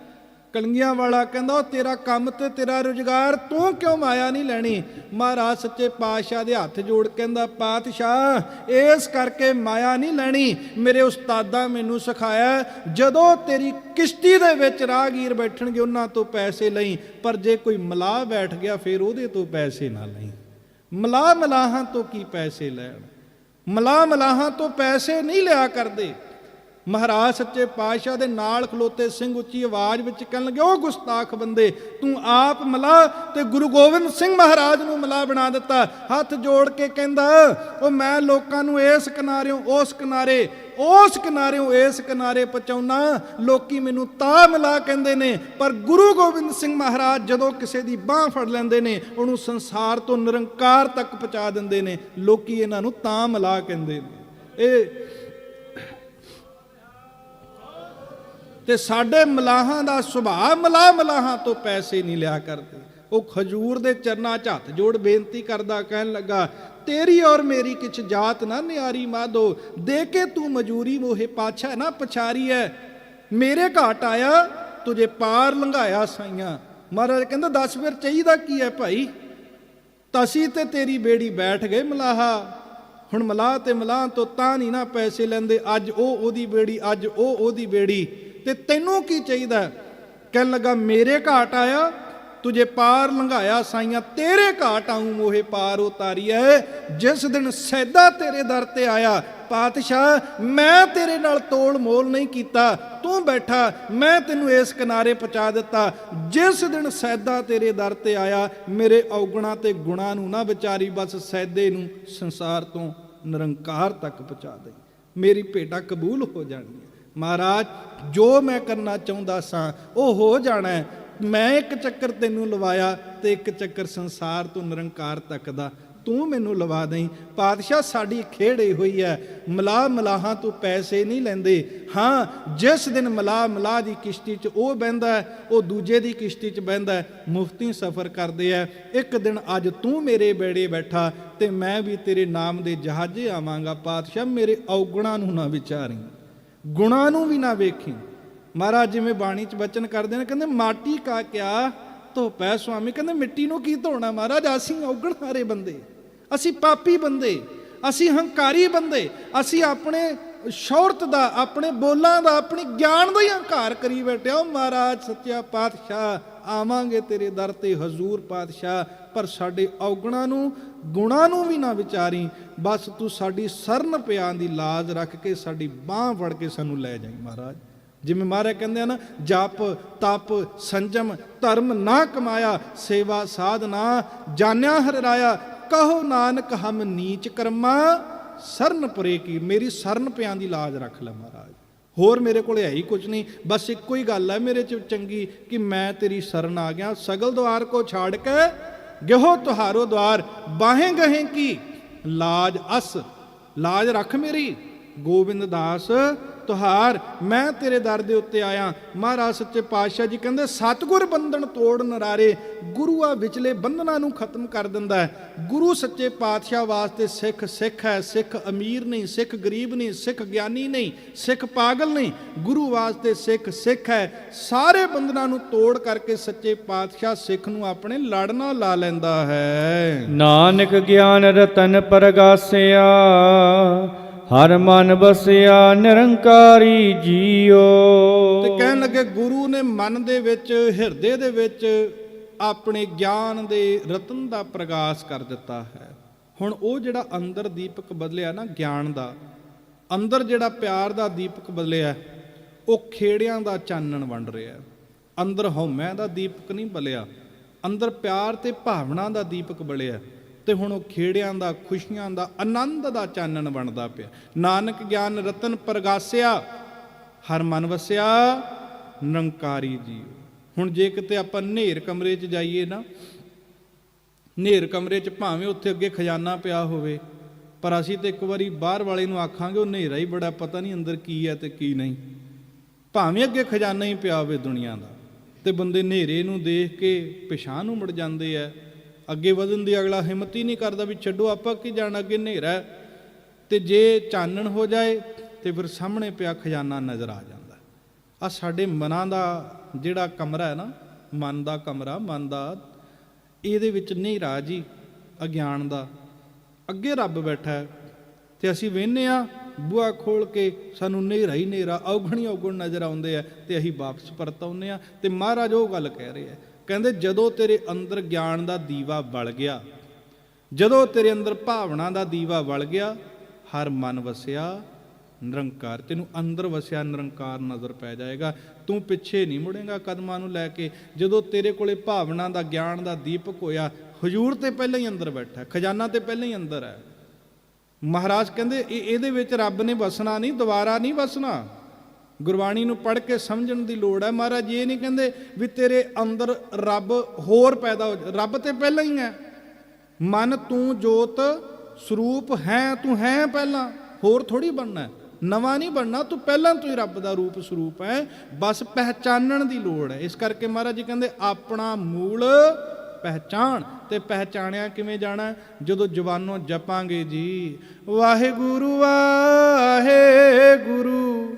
ਕਲੰਗੀਆਂ ਵਾਲਾ ਕਹਿੰਦਾ, ਉਹ ਤੇਰਾ ਕੰਮ ਤੇ ਤੇਰਾ ਰੁਜ਼ਗਾਰ, ਤੂੰ ਕਿਉਂ ਮਾਇਆ ਨਹੀਂ ਲੈਣੀ? ਮਹਾਰਾਜ ਸੱਚੇ ਪਾਤਸ਼ਾਹ ਦੇ ਹੱਥ ਜੋੜ ਕਹਿੰਦਾ, ਪਾਤਸ਼ਾਹ, ਇਸ ਕਰਕੇ ਮਾਇਆ ਨਹੀਂ ਲੈਣੀ। ਮੇਰੇ ਉਸਤਾਦਾਂ ਮੈਨੂੰ ਸਿਖਾਇਆ, ਜਦੋਂ ਤੇਰੀ ਕਿਸ਼ਤੀ ਦੇ ਵਿੱਚ ਰਾਹਗੀਰ ਬੈਠਣਗੇ, ਉਹਨਾਂ ਤੋਂ ਪੈਸੇ ਲਈ। ਪਰ ਜੇ ਕੋਈ ਮਲਾਹ ਬੈਠ ਗਿਆ, ਫਿਰ ਉਹਦੇ ਤੋਂ ਪੈਸੇ ਨਾ ਲਈ। ਮਲਾਹ ਮਲਾਹਾਂ ਤੋਂ ਕੀ ਪੈਸੇ ਲੈਣ? ਮਲਾਹ ਮਲਾਹਾਂ ਤੋਂ ਪੈਸੇ ਨਹੀਂ ਲਿਆ ਕਰਦੇ। ਮਹਾਰਾਜ ਸੱਚੇ ਪਾਤਸ਼ਾਹ ਦੇ ਨਾਲ ਖਲੋਤੇ ਸਿੰਘ ਉੱਚੀ ਆਵਾਜ਼ ਵਿੱਚ ਕਹਿਣ ਲੱਗੇ, ਉਹ ਗੁਸਤਾਖ ਬੰਦੇ, ਤੂੰ ਆਪ ਮਲਾ ਤੇ ਗੁਰੂ ਗੋਬਿੰਦ ਸਿੰਘ ਮਹਾਰਾਜ ਨੂੰ ਮਲਾ ਬਣਾ ਦਿੱਤਾ। ਹੱਥ ਜੋੜ ਕੇ ਕਹਿੰਦਾ, ਉਹ ਮੈਂ ਲੋਕਾਂ ਨੂੰ ਇਸ ਕਿਨਾਰਿਓਂ, ਉਸ ਕਿਨਾਰੇ, ਉਸ ਕਿਨਾਰਿਓਂ ਇਸ ਕਿਨਾਰੇ ਪਹੁੰਚਾਉਣਾ। ਲੋਕੀ ਮੈਨੂੰ ਤਾਂ ਮਿਲਾ ਕਹਿੰਦੇ ਨੇ, ਪਰ ਗੁਰੂ ਗੋਬਿੰਦ ਸਿੰਘ ਮਹਾਰਾਜ ਜਦੋਂ ਕਿਸੇ ਦੀ ਬਾਹ ਫੜ ਲੈਂਦੇ ਨੇ, ਉਹਨੂੰ ਸੰਸਾਰ ਤੋਂ ਨਿਰੰਕਾਰ ਤੱਕ ਪਹੁੰਚਾ ਦਿੰਦੇ ਨੇ। ਲੋਕੀ ਇਹਨਾਂ ਨੂੰ ਤਾਂ ਮਿਲਾ ਕਹਿੰਦੇ ਨੇ। ਇਹ ਤੇ ਸਾਡੇ ਮਲਾਹਾਂ ਦਾ ਸੁਭਾਅ ਮਲਾਹ ਮਲਾਹਾਂ ਤੋਂ ਪੈਸੇ ਨਹੀਂ ਲਿਆ ਕਰਦੇ। ਉਹ ਖਜੂਰ ਦੇ ਚਰਨਾਂ 'ਚ ਹੱਥ ਜੋੜ ਬੇਨਤੀ ਕਰਦਾ, ਕਹਿਣ ਲੱਗਾ, ਤੇਰੀ ਔਰ ਮੇਰੀ ਕਿਛ ਜਾਤ ਨਾ ਨਿਆਰੀ ਮਾਦੋ ਦੇ ਕੇ ਤੂੰ ਮਜੂਰੀ ਮੋਹੇ ਪਾਛਾ ਨਾ ਪਛਾਰੀ ਐ ਮੇਰੇ ਘਾਟ ਆਇਆ, ਤੁਝੇ ਪਾਰ ਲੰਘਾਇਆ ਸਾਈਆਂ। ਮਹਾਰਾਜ ਕਹਿੰਦਾ, ਦੱਸ ਫਿਰ ਚਾਹੀਦਾ ਕੀ ਹੈ ਭਾਈ? ਤਸੀ ਤੇ ਤੇਰੀ ਬੇੜੀ ਬੈਠ ਗਏ ਮਲਾਹਾ। ਹੁਣ ਮਲਾਹ ਤੇ ਮਲਾਹ ਤੋਂ ਤਾਂ ਨਹੀਂ ਨਾ ਪੈਸੇ ਲੈਂਦੇ। ਅੱਜ ਉਹ ਉਹਦੀ ਬੇੜੀ, ਅੱਜ ਉਹ ਉਹਦੀ ਬੇੜੀ। ਤੇ ਤੈਨੂੰ ਕੀ ਚਾਹੀਦਾ? ਕਹਿਣ ਲੱਗਾ, ਮੇਰੇ ਘਾਟ ਆਇਆ, ਤੁਝੇ ਪਾਰ ਲੰਘਾਇਆ ਸਾਈਆਂ, ਤੇਰੇ ਘਾਟ ਆਉਂ ਮੋਹੇ ਪਾਰ ਉਤਾਰੀਐ। ਜਿਸ ਦਿਨ ਸੈਦਾ ਤੇਰੇ ਦਰ ਤੇ ਆਇਆ, ਪਾਤਸ਼ਾਹ, ਮੈਂ ਤੇਰੇ ਨਾਲ ਤੋਲ ਮੋਲ ਨਹੀਂ ਕੀਤਾ। ਤੂੰ ਬੈਠਾ, ਮੈਂ ਤੈਨੂੰ ਇਸ ਕਿਨਾਰੇ ਪਹੁੰਚਾ ਦਿੱਤਾ। ਜਿਸ ਦਿਨ ਸੈਦਾ ਤੇਰੇ ਦਰ ਤੇ ਆਇਆ, ਮੇਰੇ ਔਗਣਾ ਤੇ ਗੁਣਾ ਨੂੰ ਨਾ ਵਿਚਾਰੀ, ਬਸ ਸੈਦੇ ਨੂੰ ਸੰਸਾਰ ਤੋਂ ਨਿਰੰਕਾਰ ਤੱਕ ਪਹੁੰਚਾ ਦੇ। ਮੇਰੀ ਭੇਟਾ ਕਬੂਲ ਹੋ ਜਾਣੀ ਮਹਾਰਾਜ, ਜੋ ਮੈਂ ਕਰਨਾ ਚਾਹੁੰਦਾ ਸਾਂ, ਉਹ ਹੋ ਜਾਣਾ ਮੈਂ ਇੱਕ ਚੱਕਰ ਤੈਨੂੰ ਲਵਾਇਆ ਤੇ ਇੱਕ ਚੱਕਰ ਸੰਸਾਰ ਤੋਂ ਨਿਰੰਕਾਰ ਤੱਕ ਦਾ। ਤੂੰ ਮੈਨੂੰ ਲਵਾ ਦੇਈ। ਪਾਤਸ਼ਾਹ ਸਾਡੀ ਖੇੜ ਖੇੜੇ ਹੋਈ ਹੈ ਮਲਾਹ ਮਲਾਹਾਂ ਤੋਂ ਪੈਸੇ ਨਹੀਂ ਲੈਂਦੇ। ਹਾਂ, ਜਿਸ ਦਿਨ ਮਲਾਹ ਮਲਾਹ ਦੀ ਕਿਸ਼ਤੀ 'ਚ ਉਹ ਬਹਿੰਦਾ ਉਹ ਦੂਜੇ ਦੀ ਕਿਸ਼ਤੀ 'ਚ ਬਹਿੰਦਾ ਮੁਫਤੀ ਸਫ਼ਰ ਕਰਦੇ ਆ ਇੱਕ ਦਿਨ ਅੱਜ ਤੂੰ ਮੇਰੇ ਬੇੜੇ ਬੈਠਾ ਤੇ ਮੈਂ ਵੀ ਤੇਰੇ ਨਾਮ ਦੇ ਜਹਾਜ਼ੇ ਆਵਾਂਗਾ। ਪਾਤਸ਼ਾਹ, ਮੇਰੇ ਔਗਣਾ ਨੂੰ ਨਾ ਵਿਚਾਰੀ। ਗੁਣਾ ਨੂੰ ਵੀ ਨਾ ਵੇਖੀ। ਮਹਾਰਾਜ ਜਿਵੇਂ ਬਾਣੀ ਚ ਬਚਨ ਕਰਦੇ ਨੇ, ਕਹਿੰਦੇ ਮਾਟੀ ਕਾ ਕਿਆ ਧੋਪੈ ਸੁਆਮੀ। ਕਹਿੰਦੇ ਮਿੱਟੀ ਨੂੰ ਕੀ ਧੋਣਾ ਮਹਾਰਾਜ? ਅਸੀਂ ਔਗਣ ਸਾਰੇ ਬੰਦੇ, ਅਸੀਂ ਪਾਪੀ ਬੰਦੇ, ਅਸੀਂ ਹੰਕਾਰੀ ਬੰਦੇ, ਅਸੀਂ ਆਪਣੇ ਸ਼ੌਹਰਤ ਦਾ, ਆਪਣੇ ਬੋਲਾਂ ਦਾ, ਆਪਣੇ ਗਿਆਨ ਦਾ ਹੀ ਹੰਕਾਰ ਕਰੀ ਬੈਠਿਆ ਉਹ ਮਹਾਰਾਜ ਸੱਚਾ ਪਾਤਸ਼ਾਹ, ਆਵਾਂਗੇ ਤੇਰੇ ਦਰ ਤੇ ਹਜ਼ੂਰ ਪਾਤਸ਼ਾਹ। ਪਰ ਸਾਡੇ ਔਗਣਾ ਨੂੰ, ਗੁਣਾ ਨੂੰ ਵੀ ਨਾ ਵਿਚਾਰੀ। ਬਸ ਤੂੰ ਸਾਡੀ ਸਰਨ ਪਿਆਂ ਦੀ ਲਾਜ ਰੱਖ ਕੇ, ਸਾਡੀ ਬਾਹ ਫੜ ਕੇ ਸਾਨੂੰ ਲੈ ਜਾਈ ਮਹਾਰਾਜ। ਜਿਵੇਂ ਮਹਾਰਾਜ ਕਹਿੰਦੇ ਆ ਨਾ, ਜਪ, ਤਪ, ਸੰਜਮ, ਧਰਮ ਨਾ ਕਮਾਇਆ, ਸੇਵਾ ਸਾਧਨਾ ਜਾਣਿਆ ਹਰ ਰਾਇਆ ਕਹੋ ਨਾਨਕ, ਹਮ ਨੀਚ ਕਰਮਾ, ਸਰਨ ਪਰੇ ਕੀ, ਮੇਰੀ ਸਰਨ ਪਿਆਂ ਦੀ ਲਾਜ ਰੱਖ ਲੈ ਮਹਾਰਾਜ। ਹੋਰ ਮੇਰੇ ਕੋਲ ਹੈ ਹੀ ਕੁਝ ਨਹੀਂ, ਬਸ ਇੱਕੋ ਹੀ ਗੱਲ ਹੈ ਮੇਰੇ ਚ ਚੰਗੀ, ਕਿ ਮੈਂ ਤੇਰੀ ਸਰਨ ਆ ਗਿਆ, ਸਗਲ ਦੁਆਰ ਕੋ ਛਾੜ ਕੇ ਗਹੋ ਤੁਹਾਰੋ ਦਵਾਰ ਬਾਹੇ ਗਹੇ ਕੀ? ਲਾਜ ਅਸ ਲਾਜ ਰੱਖ ਮੇਰੀ। ਗੋਬਿੰਦ ਦਾਸ ਤੁਹਾਰ ਮੈਂ ਤੇਰੇ ਦਰ ਦੇ ਉੱਤੇ ਆਇਆ। ਮਹਾਰਾਜ ਸੱਚੇ ਪਾਤਸ਼ਾਹ ਜੀ ਕਹਿੰਦੇ, ਸਤਗੁਰ ਬੰਧਨ ਤੋੜ ਨਰਾਰੇ ਗੁਰੂ ਆ ਵਿਚਲੇ ਬੰਧਨਾਂ ਨੂੰ ਖਤਮ ਕਰ ਦਿੰਦਾ ਹੈ। ਗੁਰੂ ਸੱਚੇ ਪਾਤਸ਼ਾਹ ਵਾਸਤੇ ਸਿੱਖ ਸਿੱਖ ਹੈ, ਸਿੱਖ ਅਮੀਰ ਨਹੀਂ, ਸਿੱਖ ਗਰੀਬ ਨਹੀਂ, ਸਿੱਖ ਗਿਆਨੀ ਨਹੀਂ, ਸਿੱਖ ਪਾਗਲ ਨਹੀਂ। ਗੁਰੂ ਵਾਸਤੇ ਸਿੱਖ ਸਿੱਖ ਹੈ, ਸਾਰੇ ਬੰਧਨਾਂ ਨੂੰ ਤੋੜ ਕਰਕੇ ਸੱਚੇ ਪਾਤਸ਼ਾਹ ਸਿੱਖ ਨੂੰ ਆਪਣੇ ਲੜਨਾ ਲਾ ਲੈਂਦਾ ਹੈ। ਨਾਨਕ ਗਿਆਨ ਰਤਨ ਪਰਗਾਸਿਆ ਹਰ ਮਨ ਬਸਿਆ ਨਿਰੰਕਾਰੀ ਜੀਓ। ਤੇ ਕਹਿਣ ਲੱਗੇ, ਗੁਰੂ ਨੇ ਮਨ ਦੇ ਵਿੱਚ, ਹਿਰਦੇ ਦੇ ਵਿੱਚ ਆਪਣੇ ਗਿਆਨ ਦੇ ਰਤਨ ਦਾ ਪ੍ਰਕਾਸ਼ ਕਰ ਦਿੱਤਾ ਹੈ। ਹੁਣ ਉਹ ਜਿਹੜਾ ਅੰਦਰ ਦੀਪਕ ਬਦਲਿਆ ਨਾ ਗਿਆਨ ਦਾ, ਅੰਦਰ ਜਿਹੜਾ ਪਿਆਰ ਦਾ ਦੀਪਕ ਬਦਲਿਆ, ਉਹ ਖੇੜਿਆਂ ਦਾ ਚਾਨਣ ਵੰਡ ਰਿਹਾ ਅੰਦਰ ਹਉਮੈ ਦਾ ਦੀਪਕ ਨਹੀਂ ਬਲਿਆ, ਅੰਦਰ ਪਿਆਰ ਤੇ ਭਾਵਨਾ ਦਾ ਦੀਪਕ ਬਲਿਆ। ਤੇ ਹੁਣ ਉਹ ਖੇੜਿਆਂ ਦਾ, ਖੁਸ਼ੀਆਂ ਦਾ, ਆਨੰਦ ਦਾ ਚਾਨਣ ਬਣਦਾ ਪਿਆ। ਨਾਨਕ ਗਿਆਨ ਰਤਨ ਪ੍ਰਗਾਸਿਆ, ਹਰ ਮਨ ਵਸਿਆ, ਨਿਰੰਕਾਰੀ ਜੀ ਹੁਣ ਜੇ ਕਿਤੇ ਆਪਾਂ ਹਨੇਰ ਕਮਰੇ 'ਚ ਜਾਈਏ ਨਾ ਹਨੇਰ ਕਮਰੇ 'ਚ ਭਾਵੇਂ ਉੱਥੇ ਅੱਗੇ ਖਜ਼ਾਨਾ ਪਿਆ ਹੋਵੇ, ਪਰ ਅਸੀਂ ਤੇ ਇੱਕ ਵਾਰੀ ਬਾਹਰ ਵਾਲੇ ਨੂੰ ਆਖਾਂਗੇ, ਉਹ ਹਨੇਰਾ ਹੀ ਬੜਾ, ਪਤਾ ਨਹੀਂ ਅੰਦਰ ਕੀ ਹੈ ਤੇ ਕੀ ਨਹੀਂ। ਭਾਵੇਂ ਅੱਗੇ ਖਜ਼ਾਨਾ ਹੀ ਪਿਆ ਹੋਵੇ ਦੁਨੀਆ ਦਾ, ਤੇ ਬੰਦੇ ਹਨੇਰੇ ਨੂੰ ਦੇਖ ਕੇ ਪਿਛਾਂ ਨੂੰ ਮੁੜ ਜਾਂਦੇ ਆ। ਅੱਗੇ ਵਧਣ ਦੀ ਅਗਲਾ ਹਿੰਮਤ ਹੀ ਨਹੀਂ ਕਰਦਾ ਵੀ ਛੱਡੋ ਆਪਾਂ ਕੀ ਜਾਣਾ ਅੱਗੇ ਹਨੇਰਾ ਹੈ। ਤੇ ਜੇ ਚਾਨਣ ਹੋ ਜਾਏ, ਤੇ ਫਿਰ ਸਾਹਮਣੇ ਪਿਆ ਖਜ਼ਾਨਾ ਨਜ਼ਰ ਆ ਜਾਂਦਾ। ਆ ਸਾਡੇ ਮਨਾਂ ਦਾ ਜਿਹੜਾ ਕਮਰਾ ਹੈ ਨਾ, ਮਨ ਦਾ ਕਮਰਾ, ਮਨ ਦਾ, ਇਹਦੇ ਵਿੱਚ ਹਨੇਰਾ ਜੀ ਅਗਿਆਨ ਦਾ। ਅੱਗੇ ਰੱਬ ਬੈਠਾ ਹੈ, ਤੇ ਅਸੀਂ ਵੇਖਨੇ ਆ ਬੂਆ ਖੋਲ ਕੇ ਸਾਨੂੰ ਹਨੇਰਾ ਹੀ ਹਨੇਰਾ, ਔਗਣੀ ਔਗਣ ਨਜ਼ਰ ਆਉਂਦੇ ਆ, ਤੇ ਅਸੀਂ ਵਾਪਸ ਪਰਤ ਆਉਂਦੇ ਆ ਤੇ ਮਹਾਰਾਜ ਉਹ ਗੱਲ ਕਹਿ ਰਹੇ ਆ ਕਹਿੰਦੇ, ਜਦੋਂ ਤੇਰੇ ਅੰਦਰ ਗਿਆਨ ਦਾ ਦੀਵਾ ਬਲ ਗਿਆ, ਜਦੋਂ ਤੇਰੇ ਅੰਦਰ ਭਾਵਨਾ ਦਾ ਦੀਵਾ ਬਲ ਗਿਆ, ਹਰ ਮਨ ਵਸਿਆ ਨਿਰੰਕਾਰ। ਤੈਨੂੰ ਅੰਦਰ ਵਸਿਆ ਨਿਰੰਕਾਰ ਨਜ਼ਰ ਪੈ ਜਾਏਗਾ। ਤੂੰ ਪਿੱਛੇ ਨਹੀਂ ਮੁੜੇਗਾ ਕਦਮਾਂ ਨੂੰ ਲੈ ਕੇ। ਜਦੋਂ ਤੇਰੇ ਕੋਲੇ ਭਾਵਨਾ ਦਾ, ਗਿਆਨ ਦਾ ਦੀਪਕ ਹੋਇਆ, ਹਜੂਰ ਤੇ ਪਹਿਲਾਂ ਹੀ ਅੰਦਰ ਬੈਠਾ, ਖਜ਼ਾਨਾ ਤੇ ਪਹਿਲਾਂ ਹੀ ਅੰਦਰ ਹੈ। ਮਹਾਰਾਜ ਕਹਿੰਦੇ, ਇਹ ਇਹਦੇ ਵਿੱਚ ਰੱਬ ਨੇ ਵਸਣਾ ਨਹੀਂ, ਦੁਬਾਰਾ ਨਹੀਂ ਵਸਣਾ। ਗੁਰਬਾਣੀ ਨੂੰ ਪੜ੍ਹ ਕੇ ਸਮਝਣ ਦੀ ਲੋੜ ਹੈ। ਮਹਾਰਾਜ ਇਹ ਨਹੀਂ ਕਹਿੰਦੇ ਵੀ ਤੇਰੇ ਅੰਦਰ ਰੱਬ ਹੋਰ ਪੈਦਾ ਹੋ ਰੱਬ ਤੇ ਪਹਿਲਾਂ ਹੀ ਹੈ। ਮਨ, ਤੂੰ, ਜੋਤ, ਸਰੂਪ, ਹੈ, ਤੂੰ ਹੈ ਪਹਿਲਾਂ। ਹੋਰ ਥੋੜੀ ਬਣਨਾ ਨਵਾਂ ਨਹੀਂ ਬਣਨਾ, ਤੂੰ ਪਹਿਲਾਂ ਤੋਂ ਹੀ ਰੱਬ ਦਾ ਰੂਪ ਸਰੂਪ ਹੈ। ਬਸ ਪਹਿਚਾਨਣ ਦੀ ਲੋੜ ਹੈ। ਇਸ ਕਰਕੇ ਮਹਾਰਾਜ ਜੀ ਕਹਿੰਦੇ, ਆਪਣਾ ਮੂਲ ਪਹਿਚਾਣ ਤੇ ਪਹਿਚਾਣਿਆ ਕਿਵੇਂ ਜਾਣਾ ਜਦੋਂ ਜ਼ਬਾਨੋਂ ਜਪਾਂਗੇ ਜੀ, ਵਾਹਿਗੁਰੂ ਵਾਹਿਗੁਰੂ।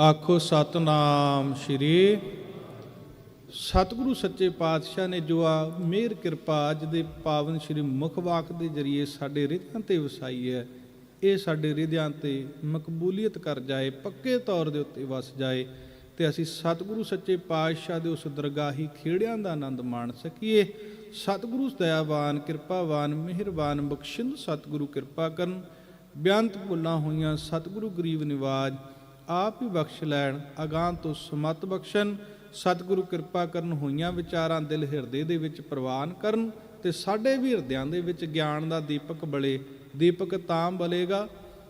ਆਖੋ, ਸਤਨਾਮ ਸ਼੍ਰੀ ਸਤਿਗੁਰੂ ਸੱਚੇ ਪਾਤਸ਼ਾਹ ਨੇ ਜੋ ਆ ਮਿਹਰ ਕਿਰਪਾ ਅੱਜ ਦੇ ਪਾਵਨ ਸ਼੍ਰੀ ਮੁਖਵਾਕ ਦੇ ਜਰੀਏ ਸਾਡੇ ਰਿਧਿਆਂ ਤੇ ਵਸਾਈ ਹੈ, ਇਹ ਸਾਡੇ ਰਿਧਿਆਂ ਤੇ ਮਕਬੂਲੀਅਤ ਕਰ ਜਾਏ, ਪੱਕੇ ਤੌਰ ਦੇ ਉੱਤੇ ਵਸ ਜਾਏ ਤੇ ਅਸੀਂ ਸਤਿਗੁਰੂ ਸੱਚੇ ਪਾਤਸ਼ਾਹ ਦੇ ਉਸ ਦਰਗਾਹੀ ਖੇੜਿਆਂ ਦਾ ਆਨੰਦ ਮਾਣ ਸਕੀਏ। ਸਤਿਗੁਰੂ ਦਇਆਵਾਨ, ਕਿਰਪਾਵਾਨ, ਮਿਹਰਬਾਨ, ਬਖਸ਼ਿੰਦ ਸਤਿਗੁਰੂ ਕਿਰਪਾ ਕਰਨ। ਬਿਆੰਤ ਭੁੱਲਾਂ ਹੋਈਆਂ ਸਤਿਗੁਰੂ ਗਰੀਬ ਨਿਵਾਜ ਆਪ ਹੀ ਬਖਸ਼ ਲੈਣ ਅਗਾਂ ਤੋਂ ਸਮਤ ਬਖਸ਼ਣ, ਸਤਿਗੁਰੂ ਕਿਰਪਾ ਕਰਨ ਹੋਈਆਂ ਵਿਚਾਰਾਂ ਦਿਲ ਹਿਰਦੇ ਦੇ ਵਿੱਚ ਪ੍ਰਵਾਨ ਕਰਨ ਤੇ ਸਾਡੇ ਵੀ ਹਿਰਦਿਆਂ ਦੇ ਵਿੱਚ ਗਿਆਨ ਦਾ ਦੀਪਕ ਬਲੇ, ਦੀਪਕ ਤਾਂ ਬਲੇਗਾ,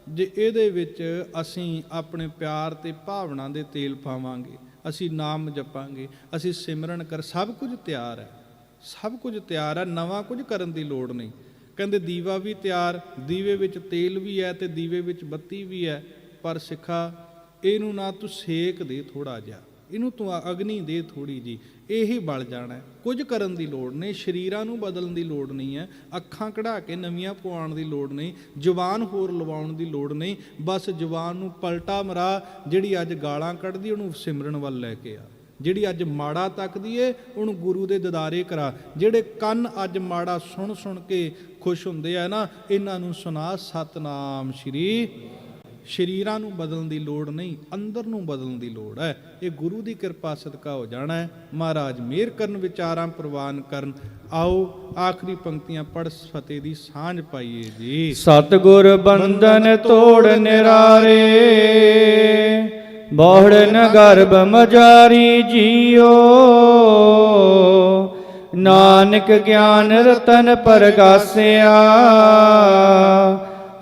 ਜੇ ਇਹਦੇ ਵਿੱਚ ਅਸੀਂ ਆਪਣੇ ਪਿਆਰ ਤੇ ਭਾਵਨਾ ਦੇ ਤੇਲ ਪਾਵਾਂਗੇ, ਅਸੀਂ ਨਾਮ ਜਪਾਂਗੇ, ਅਸੀਂ ਸਿਮਰਨ ਕਰ, ਸਭ ਕੁਝ ਤਿਆਰ ਹੈ, ਸਭ ਕੁਝ ਤਿਆਰ ਹੈ, ਨਵਾਂ ਕੁਝ ਕਰਨ ਦੀ ਲੋੜ ਨਹੀਂ। ਕਹਿੰਦੇ ਦੀਵਾ ਵੀ ਤਿਆਰ, ਦੀਵੇ ਵਿੱਚ ਤੇਲ ਵੀ ਹੈ ਤੇ ਦੀਵੇ ਵਿੱਚ ਬੱਤੀ ਵੀ ਹੈ, ਪਰ ਸਿੱਖਾ ਇਹਨੂੰ ਨਾ ਤੂੰ ਸੇਕ ਦੇ ਥੋੜਾ ਜਿਹਾ, ਇਹਨੂੰ ਤੂੰ ਅਗਨੀ ਦੇ ਥੋੜੀ ਜੀ ਇਹੀ ਬਲ ਜਾਣਾ ਕੁਝ ਕਰਨ ਦੀ ਲੋੜ ਨਹੀਂ, ਸ਼ਰੀਰਾਂ ਨੂੰ ਬਦਲਣ ਦੀ ਲੋੜ ਨਹੀਂ ਹੈ, ਅੱਖਾਂ ਕਢਾ ਕੇ ਨਵੀਆਂ ਪਵਾਉਣ ਦੀ ਲੋੜ ਨਹੀਂ ਜ਼ੁਬਾਨ ਹੋਰ ਲਵਾਉਣ ਦੀ ਲੋੜ ਨਹੀਂ, ਬਸ ਜ਼ੁਬਾਨ ਨੂੰ ਪਲਟਾ ਮਰਾ, ਜਿਹੜੀ ਅੱਜ ਗਾਲਾਂ ਕੱਢਦੀ ਉਹਨੂੰ ਸਿਮਰਨ ਵੱਲ ਲੈ ਕੇ ਆ। ਜਿਹੜੀ ਅੱਜ ਮਾੜਾ ਤੱਕਦੀ ਏ ਉਹਨੂੰ ਗੁਰੂ ਦੇ ਦਿਦਾਰੇ ਕਰਾ। ਜਿਹੜੇ ਕੰਨ ਅੱਜ ਮਾੜਾ ਸੁਣ ਸੁਣ ਕੇ ਖੁਸ਼ ਹੁੰਦੇ ਆ ਨਾ, ਇਹਨਾਂ ਨੂੰ ਸੁਣਾ ਸਤਨਾਮ ਸ਼੍ਰੀ ਸ਼ਰੀਰਾਂ ਨੂੰ ਬਦਲਣ ਦੀ ਲੋੜ ਨਹੀਂ, ਅੰਦਰ ਨੂੰ ਬਦਲਣ ਦੀ ਲੋੜ ਹੈ। ਇਹ ਗੁਰੂ ਦੀ ਕਿਰਪਾ ਸਦਕਾ ਹੋ ਜਾਣਾ ਹੈ। ਮਹਾਰਾਜ ਮਿਹਰ ਕਰਨ ਵਿਚਾਰਾਂ ਪ੍ਰਵਾਨ ਕਰਨ। ਆਓ, ਆਖਰੀ ਪੰਕਤੀਆਂ ਪੜ ਫਤਿਹ ਦੀ ਸਾਂਝ ਪਾਈਏ ਜੀ। ਸਤਿਗੁਰ ਬੰਧਨ ਤੋੜ ਨਿਰਾਰੇ ਬਹੁੜਨ ਗਰਭ ਮਜਾਰੀ ਜੀਓ। ਨਾਨਕ ਗਿਆਨ ਰਤਨ ਪਰਗਾਸਿਆ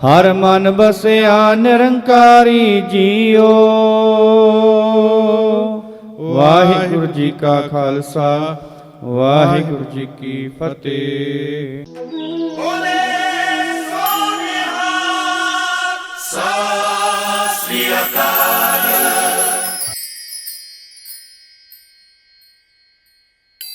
ਹਰ ਮਨ ਬਸਿਆ ਨਿਰੰਕਾਰੀ ਜੀਓ। ਵਾਹਿਗੁਰੂ ਜੀ ਕਾ ਖਾਲਸਾ, ਵਾਹਿਗੁਰੂ ਜੀ ਕੀ ਫਤਿਹ। ਬੋਲੇ ਸੋਨਿਹਾਰ ਸਤਿ